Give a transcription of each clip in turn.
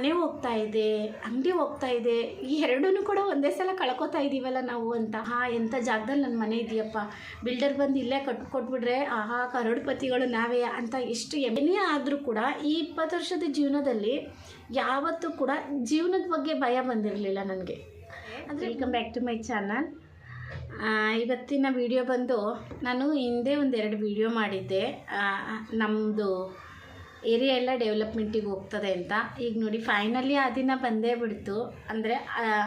ಮನೆ ಹೋಗ್ತಾ ಇದೆ ಅಂಗಡಿ ಹೋಗ್ತಾ ಇದೆ ಈ ಎರಡೂ ಕೂಡ ಒಂದೇ ಸಲ ಕಳ್ಕೊತಾ ಇದ್ದೀವಲ್ಲ ನಾವು ಅಂತ. ಹಾ ಎಂಥ ಜಾಗದಲ್ಲಿ ನನ್ನ ಮನೆ ಇದೆಯಪ್ಪ. ಬಿಲ್ಡರ್ ಬಂದು ಇಲ್ಲೇ ಕಟ್ ಕೊಟ್ಬಿಟ್ರೆ ಆಹಾ ಕರೋಡ್ಪತಿಗಳು ನಾವೇ ಅಂತ ಎಷ್ಟು ಏನೇ ಆದರೂ ಕೂಡ ಈ ಇಪ್ಪತ್ತು ವರ್ಷದ ಜೀವನದಲ್ಲಿ ಯಾವತ್ತೂ ಕೂಡ ಜೀವನದ ಬಗ್ಗೆ ಭಯ ಬಂದಿರಲಿಲ್ಲ ನನಗೆ. ಅಂದರೆ welcome back to my channel ಇವತ್ತಿನ ವಿಡಿಯೋ ಬಂದು ನಾನು ಹಿಂದೆ ಒಂದೆರಡು ವಿಡಿಯೋ ಮಾಡಿದ್ದೆ. ನಮ್ಮದು ಏರಿಯಾ ಎಲ್ಲ ಡೆವಲಪ್ಮೆಂಟಿಗೆ ಹೋಗ್ತದೆ ಅಂತ. ಈಗ ನೋಡಿ ಫೈನಲಿ ಆ ದಿನ ಬಂದೇ ಬಿಡ್ತು. ಅಂದರೆ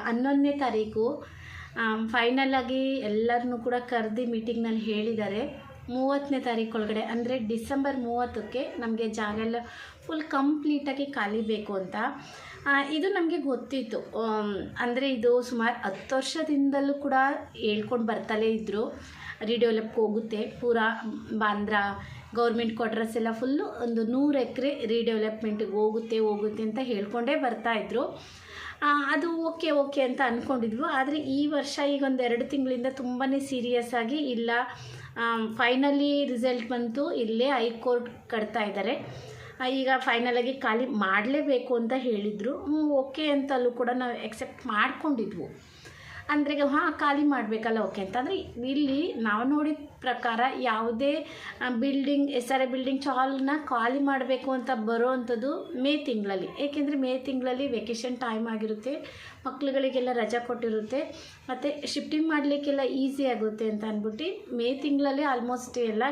ಹನ್ನೊಂದನೇ ತಾರೀಕು ಫೈನಲ್ ಆಗಿ ಎಲ್ಲರನ್ನೂ ಕೂಡ ಕರೆದು ಮೀಟಿಂಗ್ನಲ್ಲಿ ಹೇಳಿದ್ದಾರೆ. ಮೂವತ್ತನೇ ತಾರೀಕು ಒಳಗಡೆ, ಅಂದರೆ ಡಿಸೆಂಬರ್ ಮೂವತ್ತಕ್ಕೆ ನಮಗೆ ಜಾಗ ಎಲ್ಲ ಫುಲ್ ಕಂಪ್ಲೀಟಾಗಿ ಖಾಲಿ ಬೇಕು ಅಂತ. ಇದು ನಮಗೆ ಗೊತ್ತಿತ್ತು. ಅಂದರೆ ಇದು ಸುಮಾರು ಹತ್ತು ವರ್ಷದಿಂದಲೂ ಕೂಡ ಹೇಳ್ಕೊಂಡು ಬರ್ತಲೇ ಇದ್ದರು ರಿಡೆವಲಪ್ಗೆ ಹೋಗುತ್ತೆ. ಪೂರಾ ಬಾಂದ್ರಾ ಗೌರ್ಮೆಂಟ್ ಕ್ವಾರ್ಟರ್ಸ್ ಎಲ್ಲ ಫುಲ್ಲು ಒಂದು ನೂರು ಎಕರೆ ರೀಡೆವಲಪ್ಮೆಂಟಿಗೆ ಹೋಗುತ್ತೆ ಹೋಗುತ್ತೆ ಅಂತ ಹೇಳ್ಕೊಂಡೇ ಬರ್ತಾಯಿದ್ರು ಅದು ಓಕೆ ಓಕೆ ಅಂತ ಅಂದ್ಕೊಂಡಿದ್ವು ಆದರೆ ಈ ವರ್ಷ ಈಗ ಒಂದು ಎರಡು ತಿಂಗಳಿಂದ ತುಂಬಾ ಸೀರಿಯಸ್ ಆಗಿ ಇಲ್ಲ. ಫೈನಲಿ ರಿಸಲ್ಟ್ ಬಂತು. ಇಲ್ಲೇ ಹೈಕೋರ್ಟ್ ಕಟ್ತಾ ಇದ್ದಾರೆ ಈಗ ಫೈನಲಾಗಿ ಖಾಲಿ ಮಾಡಲೇಬೇಕು ಅಂತ ಹೇಳಿದರು. ಓಕೆ ಅಂತಲೂ ಕೂಡ ನಾವು ಎಕ್ಸೆಪ್ಟ್ ಮಾಡ್ಕೊಂಡಿದ್ವು. ಅಂದರೆ ಹಾಂ, ಖಾಲಿ ಮಾಡಬೇಕಲ್ಲ ಓಕೆ ಅಂತ ಅಂದರೆ ಇಲ್ಲಿ ನಾವು ನೋಡಿದ ಪ್ರಕಾರ ಯಾವುದೇ building S R A building ಚಾಲ್ನ ಖಾಲಿ ಮಾಡಬೇಕು ಅಂತ ಬರೋ ಅಂಥದ್ದು ಮೇ ತಿಂಗಳಲ್ಲಿ. ಏಕೆಂದರೆ ಮೇ ತಿಂಗಳಲ್ಲಿ ವೆಕೇಷನ್ ಟೈಮ್ ಆಗಿರುತ್ತೆ, ಮಕ್ಳುಗಳಿಗೆಲ್ಲ ರಜಾ ಕೊಟ್ಟಿರುತ್ತೆ, ಮತ್ತು ಶಿಫ್ಟಿಂಗ್ ಮಾಡಲಿಕ್ಕೆಲ್ಲ ಈಸಿ ಆಗುತ್ತೆ ಅಂತ ಅಂದ್ಬಿಟ್ಟು ಮೇ ತಿಂಗಳಲ್ಲಿ ಆಲ್ಮೋಸ್ಟ್ ಎಲ್ಲ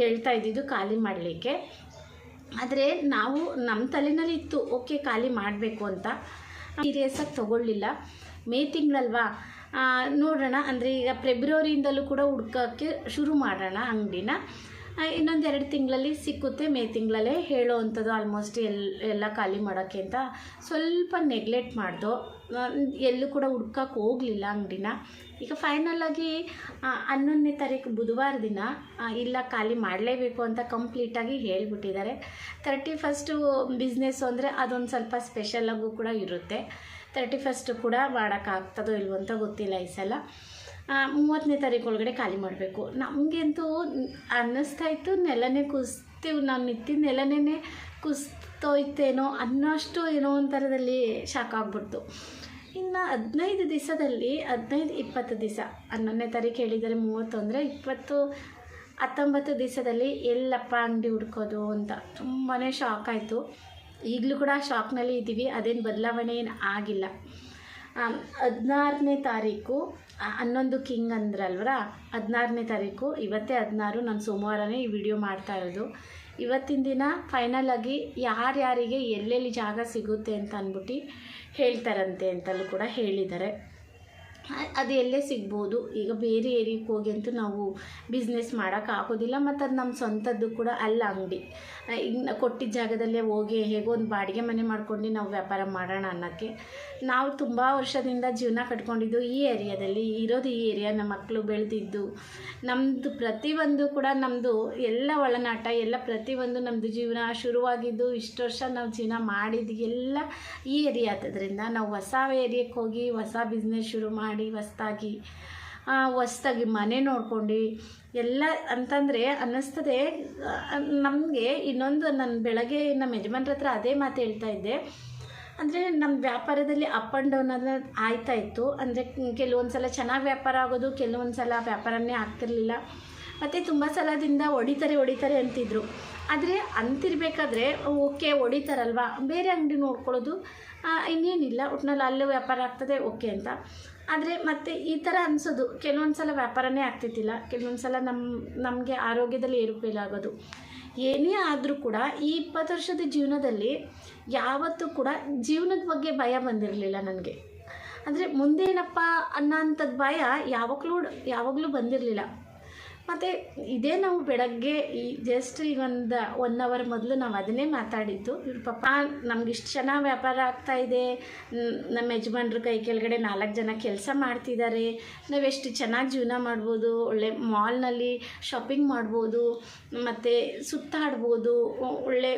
ಹೇಳ್ತಾ ಇದ್ದಿದ್ದು ಖಾಲಿ ಮಾಡಲಿಕ್ಕೆ. ಆದರೆ ನಾವು ನಮ್ಮ ತಲೆನಲ್ಲಿ ಇತ್ತು ಓಕೆ ಖಾಲಿ ಮಾಡಬೇಕು ಅಂತ. ಸೀರಿಯಸ್ಸಾಗಿ ತೊಗೊಳ್ಳಿಲ್ಲ. ಮೇ ತಿಂಗಳಲ್ವಾ? ನೋಡೋಣ. ಅಂದರೆ ಈಗ ಫೆಬ್ರವರಿಯಿಂದಲೂ ಕೂಡ ಹುಡ್ಕೋಕ್ಕೆ ಶುರು ಮಾಡೋಣ ಅಂಗಡಿನ. ಇನ್ನೊಂದು ಎರಡು ತಿಂಗಳಲ್ಲಿ ಸಿಕ್ಕುತ್ತೆ. ಮೇ ತಿಂಗಳಲ್ಲೇ ಹೇಳೋ ಅಂಥದ್ದು ಆಲ್ಮೋಸ್ಟ್ ಎಲ್ ಎಲ್ಲ ಖಾಲಿ ಮಾಡೋಕ್ಕೆ ಅಂತ ಸ್ವಲ್ಪ ನೆಗ್ಲೆಕ್ಟ್ ಮಾಡಿದೋ ಎಲ್ಲೂ ಕೂಡ ಹುಡ್ಕಕ್ಕೆ ಹೋಗಲಿಲ್ಲ ಅಂಗಡಿನ. ಈಗ ಫೈನಲ್ ಆಗಿ ಆ, ಹನ್ನೊಂದನೇ ತಾರೀಕು ಬುಧವಾರ ದಿನ ಇಲ್ಲ ಖಾಲಿ ಮಾಡಲೇಬೇಕು ಅಂತ ಕಂಪ್ಲೀಟಾಗಿ ಹೇಳಿಬಿಟ್ಟಿದ್ದಾರೆ. ತರ್ಟಿ ಫಸ್ಟು ಬಿಸ್ನೆಸ್ಸು ಅಂದರೆ ಅದೊಂದು ಸ್ವಲ್ಪ ಸ್ಪೆಷಲಾಗೂ ಕೂಡ ಇರುತ್ತೆ. ತರ್ಟಿ ಫಸ್ಟು ಕೂಡ ಮಾಡೋಕ್ಕಾಗ್ತದೋ ಇಲ್ವೋ ಅಂತ ಗೊತ್ತಿಲ್ಲ ಈ ಸಲ. ಮೂವತ್ತನೇ ತಾರೀಕು ಒಳಗಡೆ ಖಾಲಿ ಮಾಡಬೇಕು. ನಮಗಂತೂ ಅನ್ನಿಸ್ತಾ ಇತ್ತು, ನೆಲನೇ ಕುಸ್ತೀವಿ, ನಾವು ನಿತ್ತಿ ನೆಲನೇ ಕುಸ್ತೋಯ್ತೇನೋ ಅನ್ನೋಷ್ಟು ಏನೋ ಒಂಥರದಲ್ಲಿ ಶಾಕ್ ಆಗ್ಬಿಡ್ತು. ಇನ್ನು ಹದಿನೈದು ದಿವಸದಲ್ಲಿ ಹದಿನೈದು ಇಪ್ಪತ್ತು ದಿವಸ ಹನ್ನೊಂದನೇ ತಾರೀಕು ಹೇಳಿದರೆ ಮೂವತ್ತು ಅಂದರೆ ಇಪ್ಪತ್ತು ಹತ್ತೊಂಬತ್ತು ದಿವಸದಲ್ಲಿ ಎಲ್ಲಪ್ಪ ಅಂಗಡಿ ಹುಡ್ಕೋದು ಅಂತ ತುಂಬಾ ಶಾಕ್ ಆಯಿತು. ಈಗಲೂ ಕೂಡ ಶಾಕ್ನಲ್ಲಿ ಇದ್ದೀವಿ. ಅದೇನು ಬದಲಾವಣೆ ಏನು ಆಗಿಲ್ಲ. ಹದಿನಾರನೇ ತಾರೀಕು ಹನ್ನೊಂದು ಕಿಂಗ್ ಅಂದ್ರಲ್ವರ? ಹದಿನಾರನೇ ತಾರೀಕು, ಇವತ್ತೇ ಹದಿನಾರು. ನಾನು ಸೋಮವಾರನೇ ಈ ವಿಡಿಯೋ ಮಾಡ್ತಾ ಇರೋದು. ಇವತ್ತಿನ ದಿನ ಫೈನಲ್ ಆಗಿ ಯಾರ್ಯಾರಿಗೆ ಎಲ್ಲೆಲ್ಲಿ ಜಾಗ ಸಿಗುತ್ತೆ ಅಂತ ಅಂದ್ಬಿಟ್ಟು ಹೇಳ್ತಾರಂತೆ ಅಂತಲೂ ಕೂಡ ಹೇಳಿದ್ದಾರೆ. ಅದು ಎಲ್ಲೇ ಸಿಗ್ಬೋದು. ಈಗ ಬೇರೆ ಏರಿಯಾಕ್ಕೆ ಹೋಗಿ ಅಂತೂ ನಾವು ಬಿಸ್ನೆಸ್ ಮಾಡೋಕ್ಕಾಗೋದಿಲ್ಲ ಮತ್ತು ಅದು ನಮ್ಮ ಸ್ವಂತದ್ದು ಕೂಡ ಅಲ್ಲ ಅಂಗಡಿ. ಇನ್ನು ಕೊಟ್ಟಿದ್ದ ಜಾಗದಲ್ಲೇ ಹೋಗಿ ಹೇಗೋ ಒಂದು ಬಾಡಿಗೆ ಮನೆ ಮಾಡ್ಕೊಂಡು ನಾವು ವ್ಯಾಪಾರ ಮಾಡೋಣ ಅನ್ನೋಕ್ಕೆ ನಾವು ತುಂಬ ವರ್ಷದಿಂದ ಜೀವನ ಕಟ್ಕೊಂಡಿದ್ದು ಈ ಏರಿಯಾದಲ್ಲಿ. ಇರೋದು ಈ ಏರಿಯಾ. ನಮ್ಮ ಮಕ್ಕಳು ಬೆಳೆದಿದ್ದು ನಮ್ಮದು ಪ್ರತಿಯೊಂದು ಕೂಡ ನಮ್ಮದು ಎಲ್ಲ ಒಳನಾಟ, ಎಲ್ಲ ಪ್ರತಿಯೊಂದು ನಮ್ಮದು ಜೀವನ ಶುರುವಾಗಿದ್ದು ಇಷ್ಟು ವರ್ಷ ನಾವು ಜೀವನ ಮಾಡಿದ್ದು ಎಲ್ಲ ಈ ಏರಿಯಾ ನಾವು ಹೊಸ ಏರಿಯಾಕ್ಕೆ ಹೋಗಿ ಹೊಸ ಬಿಸ್ನೆಸ್ ಶುರು ಮಾಡಿ ಹೊಸ್ದಾಗಿ ಹೊಸ್ದಾಗಿ ಮನೆ ನೋಡ್ಕೊಂಡು ಎಲ್ಲ ಅಂತಂದರೆ ಅನ್ನಿಸ್ತದೆ. ನಮಗೆ ಇನ್ನೊಂದು ನನ್ನ ಬೆಳಗ್ಗೆ ನಮ್ಮ ಯಜಮಾನ್ರ ಹತ್ರ ಅದೇ ಮಾತು ಹೇಳ್ತಾ ಇದ್ದೆ. ಅಂದರೆ ನಮ್ಮ ವ್ಯಾಪಾರದಲ್ಲಿ ಅಪ್ ಆ್ಯಂಡ್ ಡೌನ್ ಅನ್ನೋದು ಆಯ್ತಾ ಇತ್ತು. ಅಂದರೆ ಕೆಲವೊಂದು ಸಲ ಚೆನ್ನಾಗಿ ವ್ಯಾಪಾರ ಆಗೋದು ಕೆಲವೊಂದು ಸಲ ವ್ಯಾಪಾರನೇ ಆಗ್ತಿರ್ಲಿಲ್ಲ. ಮತ್ತು ತುಂಬ ಸಲದಿಂದ ಹೊಡಿತಾರೆ ಹೊಡಿತಾರೆ ಅಂತಿದ್ರು. ಆದರೆ ಅಂತಿರ್ಬೇಕಾದ್ರೆ ಓಕೆ ಹೊಡಿತಾರಲ್ವ? ಬೇರೆ ಅಂಗಡಿ ನೋಡ್ಕೊಳ್ಳೋದು ಇನ್ನೇನಿಲ್ಲ. ಒಟ್ನಲ್ಲಿ ಅಲ್ಲೇ ವ್ಯಾಪಾರ ಆಗ್ತದೆ, ಓಕೆ ಅಂತ. ಆದರೆ ಮತ್ತೆ ಈ ಥರ ಅನಿಸೋದು. ಕೆಲವೊಂದು ಸಲ ವ್ಯಾಪಾರನೇ ಆಗ್ತಿದ್ದಿಲ್ಲ. ಕೆಲವೊಂದು ಸಲ ನಮ್ಮ ನಮಗೆ ಆರೋಗ್ಯದಲ್ಲಿ ಏರುಪೇಲಾಗೋದು ಏನೇ ಆದರೂ ಕೂಡ ಈ ಇಪ್ಪತ್ತು ವರ್ಷದ ಜೀವನದಲ್ಲಿ ಯಾವತ್ತೂ ಕೂಡ ಜೀವನದ ಬಗ್ಗೆ ಭಯ ಬಂದಿರಲಿಲ್ಲ ನನಗೆ. ಅಂದರೆ ಮುಂದೇನಪ್ಪ ಅನ್ನೋ ಅಂಥದ್ದು ಭಯ ಯಾವಾಗಲೂ ಯಾವಾಗಲೂ ಬಂದಿರಲಿಲ್ಲ. ಮತ್ತು ಇದೇ ನಾವು ಬೆಳಗ್ಗೆ ಈ ಜಸ್ಟ್ ಈಗ ಒಂದು ಒನ್ ಅವರ್ ಮೊದಲು ನಾವು ಅದನ್ನೇ ಮಾತಾಡಿದ್ದು. ಇವ್ರ ಪಾಪ ನಮ್ಗೆ ಇಷ್ಟು ಚೆನ್ನಾಗಿ ವ್ಯಾಪಾರ ಆಗ್ತಾ ಇದೆ. ನಮ್ಮ ಯಜಮಾನ್ರ ಕೈ ಕೆಳಗಡೆ ನಾಲ್ಕು ಜನ ಕೆಲಸ ಮಾಡ್ತಿದ್ದಾರೆ ನಾವು ಎಷ್ಟು ಚೆನ್ನಾಗಿ ಜೀವನ ಮಾಡ್ಬೋದು. ಒಳ್ಳೆ ಮಾಲ್ನಲ್ಲಿ ಶಾಪಿಂಗ್ ಮಾಡ್ಬೋದು. ಮತ್ತು ಸುತ್ತಾಡ್ಬೋದು. ಒಳ್ಳೆ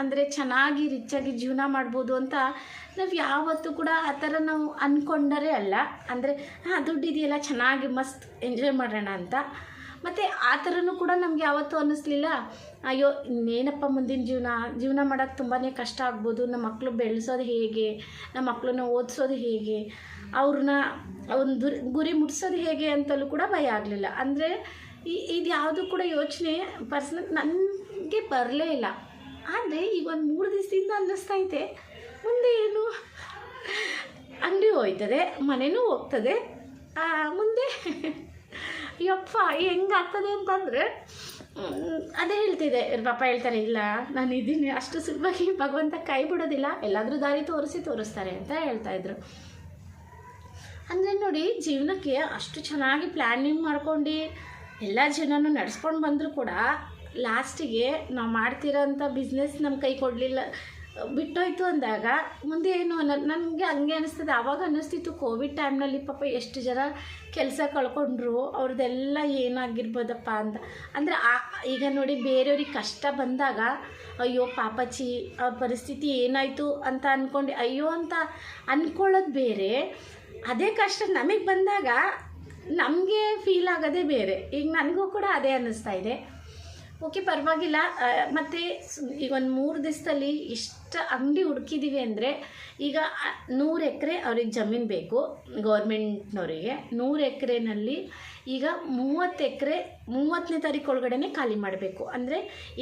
ಅಂದರೆ ಚೆನ್ನಾಗಿ ರಿಚ್ಚಾಗಿ ಜೀವನ ಮಾಡ್ಬೋದು ಅಂತ ನಾವು ಯಾವತ್ತೂ ಕೂಡ ಆ ಥರ ನಾವು ಅಂದ್ಕೊಂಡರೆ ಅಲ್ಲ. ಅಂದರೆ, ಹಾಂ ದುಡ್ಡಿದೆಯಲ್ಲ ಚೆನ್ನಾಗಿ ಮಸ್ತ್ ಎಂಜಾಯ್ ಮಾಡೋಣ ಅಂತ. ಮತ್ತು ಆ ಥರನೂ ಕೂಡ ನಮಗೆ ಯಾವತ್ತೂ ಅನ್ನಿಸ್ಲಿಲ್ಲ. ಅಯ್ಯೋ, ಇನ್ನೇನಪ್ಪ ಮುಂದಿನ ಜೀವನ? ಜೀವನ ಮಾಡೋಕ್ಕೆ ತುಂಬಾ ಕಷ್ಟ ಆಗ್ಬೋದು. ನಮ್ಮ ಮಕ್ಕಳು ಬೆಳೆಸೋದು ಹೇಗೆ? ನಮ್ಮ ಮಕ್ಕಳನ್ನ ಓದಿಸೋದು ಹೇಗೆ? ಅವ್ರನ್ನ ಒಂದು ಗುರಿ ಮುಟ್ಸೋದು ಹೇಗೆ ಅಂತಲೂ ಕೂಡ ಭಯ ಆಗಲಿಲ್ಲ. ಅಂದರೆ ಈ, ಇದು ಯಾವುದು ಕೂಡ ಯೋಚನೆ ಪರ್ಸ್ನಲ್ ನನಗೆ ಬರಲೇ ಇಲ್ಲ. ಆದರೆ ಈಗ ಒಂದು ಮೂರು ದಿವಸದಿಂದ ಅನ್ನಿಸ್ತೈತೆ ಮುಂದೆ ಏನು? ಅಂಗಡಿ ಹೋಯ್ತದೆ ಮನೆಯೂ ಹೋಗ್ತದೆ. ಮುಂದೆ ಯಪ್ಪ ಹೆಂಗಾಗ್ತದೆ ಅಂತಂದರೆ ಅದೇ ಹೇಳ್ತಿದೆ ಪಾಪ ಹೇಳ್ತಾರೆ, ಇಲ್ಲ, ನಾನು ಇದ್ದೀನಿ ಅಷ್ಟು ಸುಲಭವಾಗಿ ಭಗವಂತ ಕೈ ಬಿಡೋದಿಲ್ಲ, ಎಲ್ಲಾದರೂ ದಾರಿ ತೋರಿಸಿ ತೋರಿಸ್ತಾರೆ ಅಂತ ಹೇಳ್ತಾಯಿದ್ರು ಅಂದರೆ ನೋಡಿ, ಜೀವನಕ್ಕೆ ಅಷ್ಟು ಚೆನ್ನಾಗಿ ಪ್ಲ್ಯಾನಿಂಗ್ ಮಾಡ್ಕೊಂಡು, ಎಲ್ಲ ಜನನೂ ನಡೆಸ್ಕೊಂಡು ಬಂದರೂ ಕೂಡ ಲಾಸ್ಟಿಗೆ ನಾವು ಮಾಡ್ತಿರೋಂಥ ಬಿಸ್ನೆಸ್ ನಮ್ಮ ಕೈ ಕೊಡಲಿಲ್ಲ ಬಿಟ್ಟೋಯ್ತು ಅಂದಾಗ ಮುಂದೆ ಏನು ನನಗೆ ಹಂಗೆ ಅನ್ನಿಸ್ತದೆ ಆವಾಗ ಅನ್ನಿಸ್ತಿತ್ತು ಕೋವಿಡ್ ಟೈಮ್ನಲ್ಲಿ ಪಾಪ ಎಷ್ಟು ಜನ ಕೆಲಸ ಕಳ್ಕೊಂಡ್ರು ಅವ್ರದ್ದೆಲ್ಲ ಏನಾಗಿರ್ಬೋದಪ್ಪ ಅಂತ. ಅಂದರೆ ಆ, ಈಗ ನೋಡಿ ಬೇರೆಯವ್ರಿಗೆ ಕಷ್ಟ ಬಂದಾಗ, ಅಯ್ಯೋ ಪಾಪಚ್ಚಿ ಅವ್ರ ಪರಿಸ್ಥಿತಿ ಏನಾಯಿತು ಅಂತ ಅಂದ್ಕೊಂಡು ಅಯ್ಯೋ ಅಂತ ಅಂದ್ಕೊಳ್ಳೋದು ಬೇರೆ. ಅದೇ ಕಷ್ಟ ನಮಗೆ ಬಂದಾಗ ನಮಗೆ ಫೀಲ್ ಆಗೋದೇ ಬೇರೆ. ಈಗ ನನಗೂ ಕೂಡ ಅದೇ ಅನ್ನಿಸ್ತಾ ಇದೆ. ಓಕೆ, ಪರವಾಗಿಲ್ಲ. ಮತ್ತು ಈಗ ಒಂದು ಮೂರು ದಿವಸದಲ್ಲಿ ಇಷ್ಟು ಅಂಗಡಿ ಹುಡುಕಿದ್ದೀವಿ ಅಂದರೆ ಈಗ ನೂರು ಎಕರೆ ಅವ್ರಿಗೆ ಜಮೀನು ಬೇಕು ಗೌರ್ಮೆಂಟ್ನವರಿಗೆ. ನೂರು ಎಕರೆನಲ್ಲಿ ಈಗ ಮೂವತ್ತು ಎಕರೆ, ಮೂವತ್ತನೇ ತಾರೀಕು ಒಳಗಡೆ ಖಾಲಿ ಮಾಡಬೇಕು. ಅಂದರೆ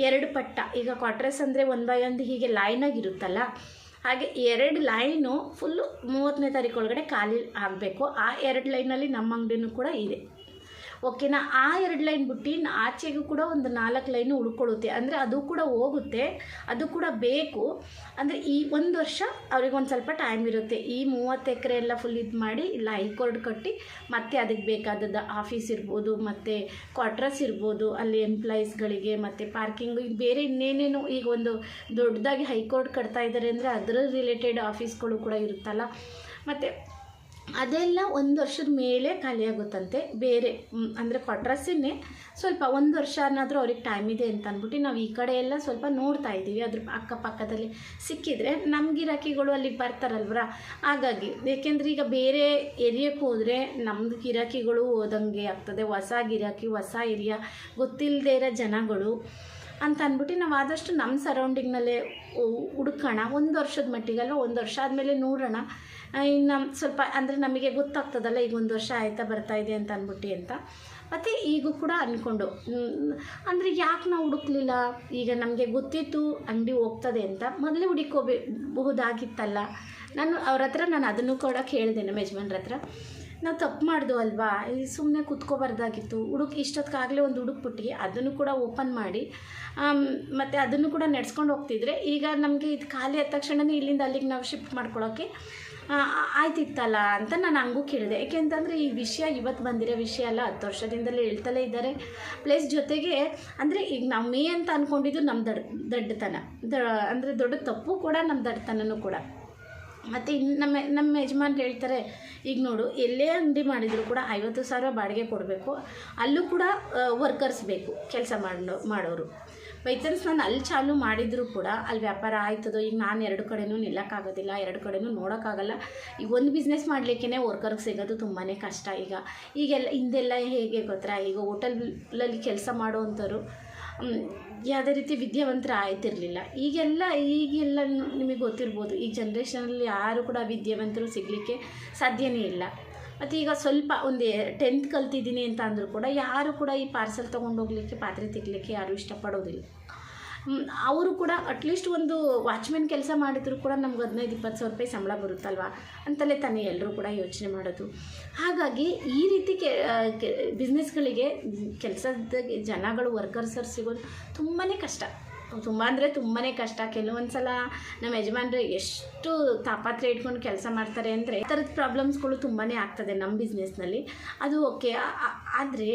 ಎರಡು ಪಟ್ಟ. ಈಗ ಕ್ವಾಟ್ರಸ್ ಅಂದರೆ ಒನ್ ಬೈ ಒಂದು ಹೀಗೆ ಲೈನಾಗಿರುತ್ತಲ್ಲ ಹಾಗೆ ಎರಡು ಲೈನು ಫುಲ್ಲು ಮೂವತ್ತನೇ ತಾರೀಕು ಒಳಗಡೆ ಖಾಲಿ ಆಗಬೇಕು. ಆ ಎರಡು ಲೈನಲ್ಲಿ ನಮ್ಮ ಅಂಗಡಿನೂ ಕೂಡ ಇದೆ. ಓಕೆನಾ ಆ ಎರಡು ಲೈನ್ ಬಿಟ್ಟು ಆಚೆಗೂ ಕೂಡ ಒಂದು ನಾಲ್ಕು ಲೈನು ಉಳ್ಕೊಳ್ಳುತ್ತೆ. ಅಂದರೆ ಅದು ಕೂಡ ಹೋಗುತ್ತೆ, ಅದು ಕೂಡ ಬೇಕು. ಅಂದರೆ ಈ ಒಂದು ವರ್ಷ ಅವ್ರಿಗೆ ಒಂದು ಸ್ವಲ್ಪ ಟೈಮ್ ಇರುತ್ತೆ. ಈ ಮೂವತ್ತು ಎಕರೆ ಎಲ್ಲ ಫುಲ್ ಇದು ಮಾಡಿ, ಇಲ್ಲ ಹೈಕೋರ್ಟ್ ಕಟ್ಟಿ, ಮತ್ತೆ ಅದಕ್ಕೆ ಬೇಕಾದದ್ದು ಆಫೀಸ್ ಇರ್ಬೋದು, ಮತ್ತು ಕ್ವಾರ್ಟರ್ಸ್ ಇರ್ಬೋದು, ಅಲ್ಲಿ ಎಂಪ್ಲಾಯೀಸ್ಗಳಿಗೆ ಮತ್ತು ಪಾರ್ಕಿಂಗು ಈಗ ಬೇರೆ ಇನ್ನೇನೇನು ಈಗ ಒಂದು ದೊಡ್ಡದಾಗಿ ಹೈಕೋರ್ಟ್ ಕಟ್ತಾ ಇದ್ದಾರೆ ಅಂದರೆ ಅದರ ರಿಲೇಟೆಡ್ ಆಫೀಸ್ಗಳು ಕೂಡ ಇರುತ್ತಲ್ಲ. ಮತ್ತು ಅದೆಲ್ಲ ಒಂದು ವರ್ಷದ ಮೇಲೆ ಖಾಲಿಯಾಗುತ್ತಂತೆ ಬೇರೆ ಅಂದರೆ ಕೊಟ್ರಸ್ಸಿನೇ ಸ್ವಲ್ಪ ಒಂದು ವರ್ಷ ಅನ್ನಾದರೂ ಅವ್ರಿಗೆ ಟೈಮ್ ಇದೆ ಅಂತ ಅಂದ್ಬಿಟ್ಟು ನಾವು ಈ ಕಡೆ ಎಲ್ಲ ಸ್ವಲ್ಪ ನೋಡ್ತಾ ಇದ್ದೀವಿ. ಅದ್ರ ಅಕ್ಕಪಕ್ಕದಲ್ಲಿ ಸಿಕ್ಕಿದರೆ ನಮ್ಮ ಗಿರಾಕಿಗಳು ಅಲ್ಲಿಗೆ ಬರ್ತಾರಲ್ವ ಹಾಗಾಗಿ, ಏಕೆಂದರೆ ಈಗ ಬೇರೆ ಏರಿಯಾಕ್ಕೆ ಹೋದರೆ ನಮ್ಮದು ಗಿರಾಕಿಗಳು ಹೋದಂಗೆ ಆಗ್ತದೆ. ಹೊಸ ಗಿರಾಕಿ ಹೊಸ ಏರಿಯಾ ಗೊತ್ತಿಲ್ಲದೆ ಇರೋ ಜನಗಳು ಅಂತ ಅಂದ್ಬಿಟ್ಟು ನಾವು ಆದಷ್ಟು ನಮ್ಮ ಸರೌಂಡಿಂಗ್ನಲ್ಲೇ ಹುಡುಕೋಣ. ಒಂದು ವರ್ಷದ ಮಟ್ಟಿಗಲ್ಲ, ಒಂದು ವರ್ಷ ಆದಮೇಲೆ ನೋಡೋಣ. ಇನ್ನು ಸ್ವಲ್ಪ ಅಂದರೆ ನಮಗೆ ಗೊತ್ತಾಗ್ತದಲ್ಲ, ಈಗ ಒಂದು ವರ್ಷ ಆಯ್ತಾ ಬರ್ತಾ ಇದೆ ಅಂತ ಅಂದ್ಬಿಟ್ಟು ಅಂತ. ಮತ್ತು ಈಗ ಕೂಡ ಅಂದ್ಕೊಂಡು ಅಂದರೆ ಯಾಕೆ ನಾವು ಹುಡುಕ್ಲಿಲ್ಲ? ಈಗ ನಮಗೆ ಗೊತ್ತಿತ್ತು ಅಂಗಡಿ ಹೋಗ್ತದೆ ಅಂತ. ಮೊದಲೇ ಹುಡುಕೋಬೇ, ಬಹುದಾಗಿತ್ತಲ್ಲ. ನಾನು ಅವ್ರ ಹತ್ರ ನಾನು ಅದನ್ನು ಕೂಡ ಕೇಳಿದೆ ನಮ್ಮ ಯಜಮಾನ್ರ ಹತ್ರ. ನಾವು ತಪ್ಪು ಮಾಡ್ದು ಅಲ್ವಾ? ಈ ಸುಮ್ಮನೆ ಕುತ್ಕೋಬಾರ್ದಾಗಿತ್ತು. ಹುಡುಕ್ ಇಷ್ಟೊತ್ತಿಗಾಗಲೇ ಒಂದು ಹುಡುಕ್ಬಿಟ್ಟು ಅದನ್ನು ಕೂಡ ಓಪನ್ ಮಾಡಿ ಮತ್ತು ಅದನ್ನು ಕೂಡ ನಡೆಸ್ಕೊಂಡು ಹೋಗ್ತಿದ್ರೆ ಈಗ ನಮಗೆ ಇದು ಖಾಲಿ ಆದ ತಕ್ಷಣವೇ ಇಲ್ಲಿಂದ ಅಲ್ಲಿಗೆ ನಾವು ಶಿಫ್ಟ್ ಮಾಡ್ಕೊಳ್ಳೋಕ್ಕೆ ಆಯ್ತಿತ್ತಲ್ಲ ಅಂತ ನಾನು ಹಂಗೂ ಕೇಳಿದೆ. ಯಾಕೆಂತಂದರೆ ಈ ವಿಷಯ ಇವತ್ತು ಬಂದಿರೋ ವಿಷಯ ಅಲ್ಲ, ಹತ್ತು ವರ್ಷದಿಂದಲೇ ಹೇಳ್ತಲೇ ಇದ್ದಾರೆ. ಪ್ಲೇಸ್ ಜೊತೆಗೆ, ಅಂದರೆ ಈಗ ನಾವು ಮೇ ಅಂತ ಅಂದ್ಕೊಂಡಿದ್ದು ನಮ್ಮ ದಡ್, ದಡ್ಡತನ. ದ, ಅಂದರೆ ದೊಡ್ಡ ತಪ್ಪು ಕೂಡ ನಮ್ಮ ದಡ್ಡತನನೂ ಕೂಡ. ಮತ್ತು ಇನ್ನು ನಮ್ಮ ನಮ್ಮ ಯಜಮಾನ್ರು ಹೇಳ್ತಾರೆ, ಈಗ ನೋಡು, ಎಲ್ಲೇ ಅಂಗಡಿ ಮಾಡಿದರೂ ಕೂಡ ಐವತ್ತು ಸಾವಿರ ಬಾಡಿಗೆ ಕೊಡಬೇಕು. ಅಲ್ಲೂ ಕೂಡ ವರ್ಕರ್ಸ್ ಬೇಕು ಕೆಲಸ ಮಾಡೋ ಮಾಡೋರು. ಬೈ ಚಾನ್ಸ್ ನಾನು ಅಲ್ಲಿ ಚಾಲು ಮಾಡಿದರೂ ಕೂಡ, ಅಲ್ಲಿ ವ್ಯಾಪಾರ ಆಯ್ತದೋ, ಈಗ ನಾನು ಎರಡು ಕಡೆನೂ ನಿಲ್ಲಕ್ಕಾಗೋದಿಲ್ಲ, ಎರಡು ಕಡೆನೂ ನೋಡೋಕ್ಕಾಗಲ್ಲ. ಈಗ ಒಂದು ಬಿಸ್ನೆಸ್ ಮಾಡಲಿಕ್ಕೇ ವರ್ಕರ್ಗೆ ಸಿಗೋದು ತುಂಬಾ ಕಷ್ಟ ಈಗ. ಈಗೆಲ್ಲ, ಹಿಂದೆಲ್ಲ ಹೇಗೆ ಗೊತ್ತಾ, ಈಗ ಹೋಟೆಲಲ್ಲಿ ಕೆಲಸ ಮಾಡೋವಂಥವ್ರು ಯಾವುದೇ ರೀತಿ ವಿದ್ಯಾವಂತರ ಆಯ್ತಿರಲಿಲ್ಲ ಈಗೆಲ್ಲ ಈಗೆಲ್ಲ ನಿಮಗೆ ಗೊತ್ತಿರ್ಬೋದು, ಈ ಜನ್ರೇಷನಲ್ಲಿ ಯಾರು ಕೂಡ ವಿದ್ಯಾವಂತರು ಸಿಗಲಿಕ್ಕೆ ಸಾಧ್ಯನೇ ಇಲ್ಲ. ಮತ್ತು ಈಗ ಸ್ವಲ್ಪ ಒಂದು ಟೆಂತ್ ಕಲ್ತಿದ್ದೀನಿ ಅಂತ ಅಂದರೂ ಕೂಡ ಯಾರು ಕೂಡ ಈ ಪಾರ್ಸೆಲ್ ತೊಗೊಂಡೋಗ್ಲಿಕ್ಕೆ ಪಾತ್ರೆ ತಿಕ್ಕಲಿಕ್ಕೆ ಯಾರೂ ಇಷ್ಟಪಡೋದಿಲ್ಲ. ಅವರು ಕೂಡ ಅಟ್ಲೀಸ್ಟ್ ಒಂದು ವಾಚ್ಮೆನ್ ಕೆಲಸ ಮಾಡಿದ್ರು ಕೂಡ ನಮ್ಗೆ ಹದಿನೈದು ಇಪ್ಪತ್ತು ಸಾವಿರ ರೂಪಾಯಿ ಸಂಬಳ ಬರುತ್ತಲ್ವ ಅಂತಲೇ ತಾನೇ ಎಲ್ಲರೂ ಕೂಡ ಯೋಚನೆ ಮಾಡೋದು. ಹಾಗಾಗಿ ಈ ರೀತಿ ಕೆ ಬಿಸ್ನೆಸ್ಗಳಿಗೆ ಕೆಲಸದ ಜನಗಳು ವರ್ಕರ್ಸರ್ ಸಿಗೋದು ತುಂಬಾ ಕಷ್ಟ. ತುಂಬ ಅಂದರೆ ತುಂಬಾ ಕಷ್ಟ. ಕೆಲವೊಂದು ಸಲ ನಮ್ಮ ಯಜಮಾನರು ಎಷ್ಟು ತಾಪತ್ರೆ ಇಟ್ಕೊಂಡು ಕೆಲಸ ಮಾಡ್ತಾರೆ ಅಂದರೆ ಈ ಥರದ ಪ್ರಾಬ್ಲಮ್ಸ್ಗಳು ತುಂಬಾ ಆಗ್ತದೆ ನಮ್ಮ ಬಿಸ್ನೆಸ್ನಲ್ಲಿ ಅದು ಓಕೆ ಆದರೆ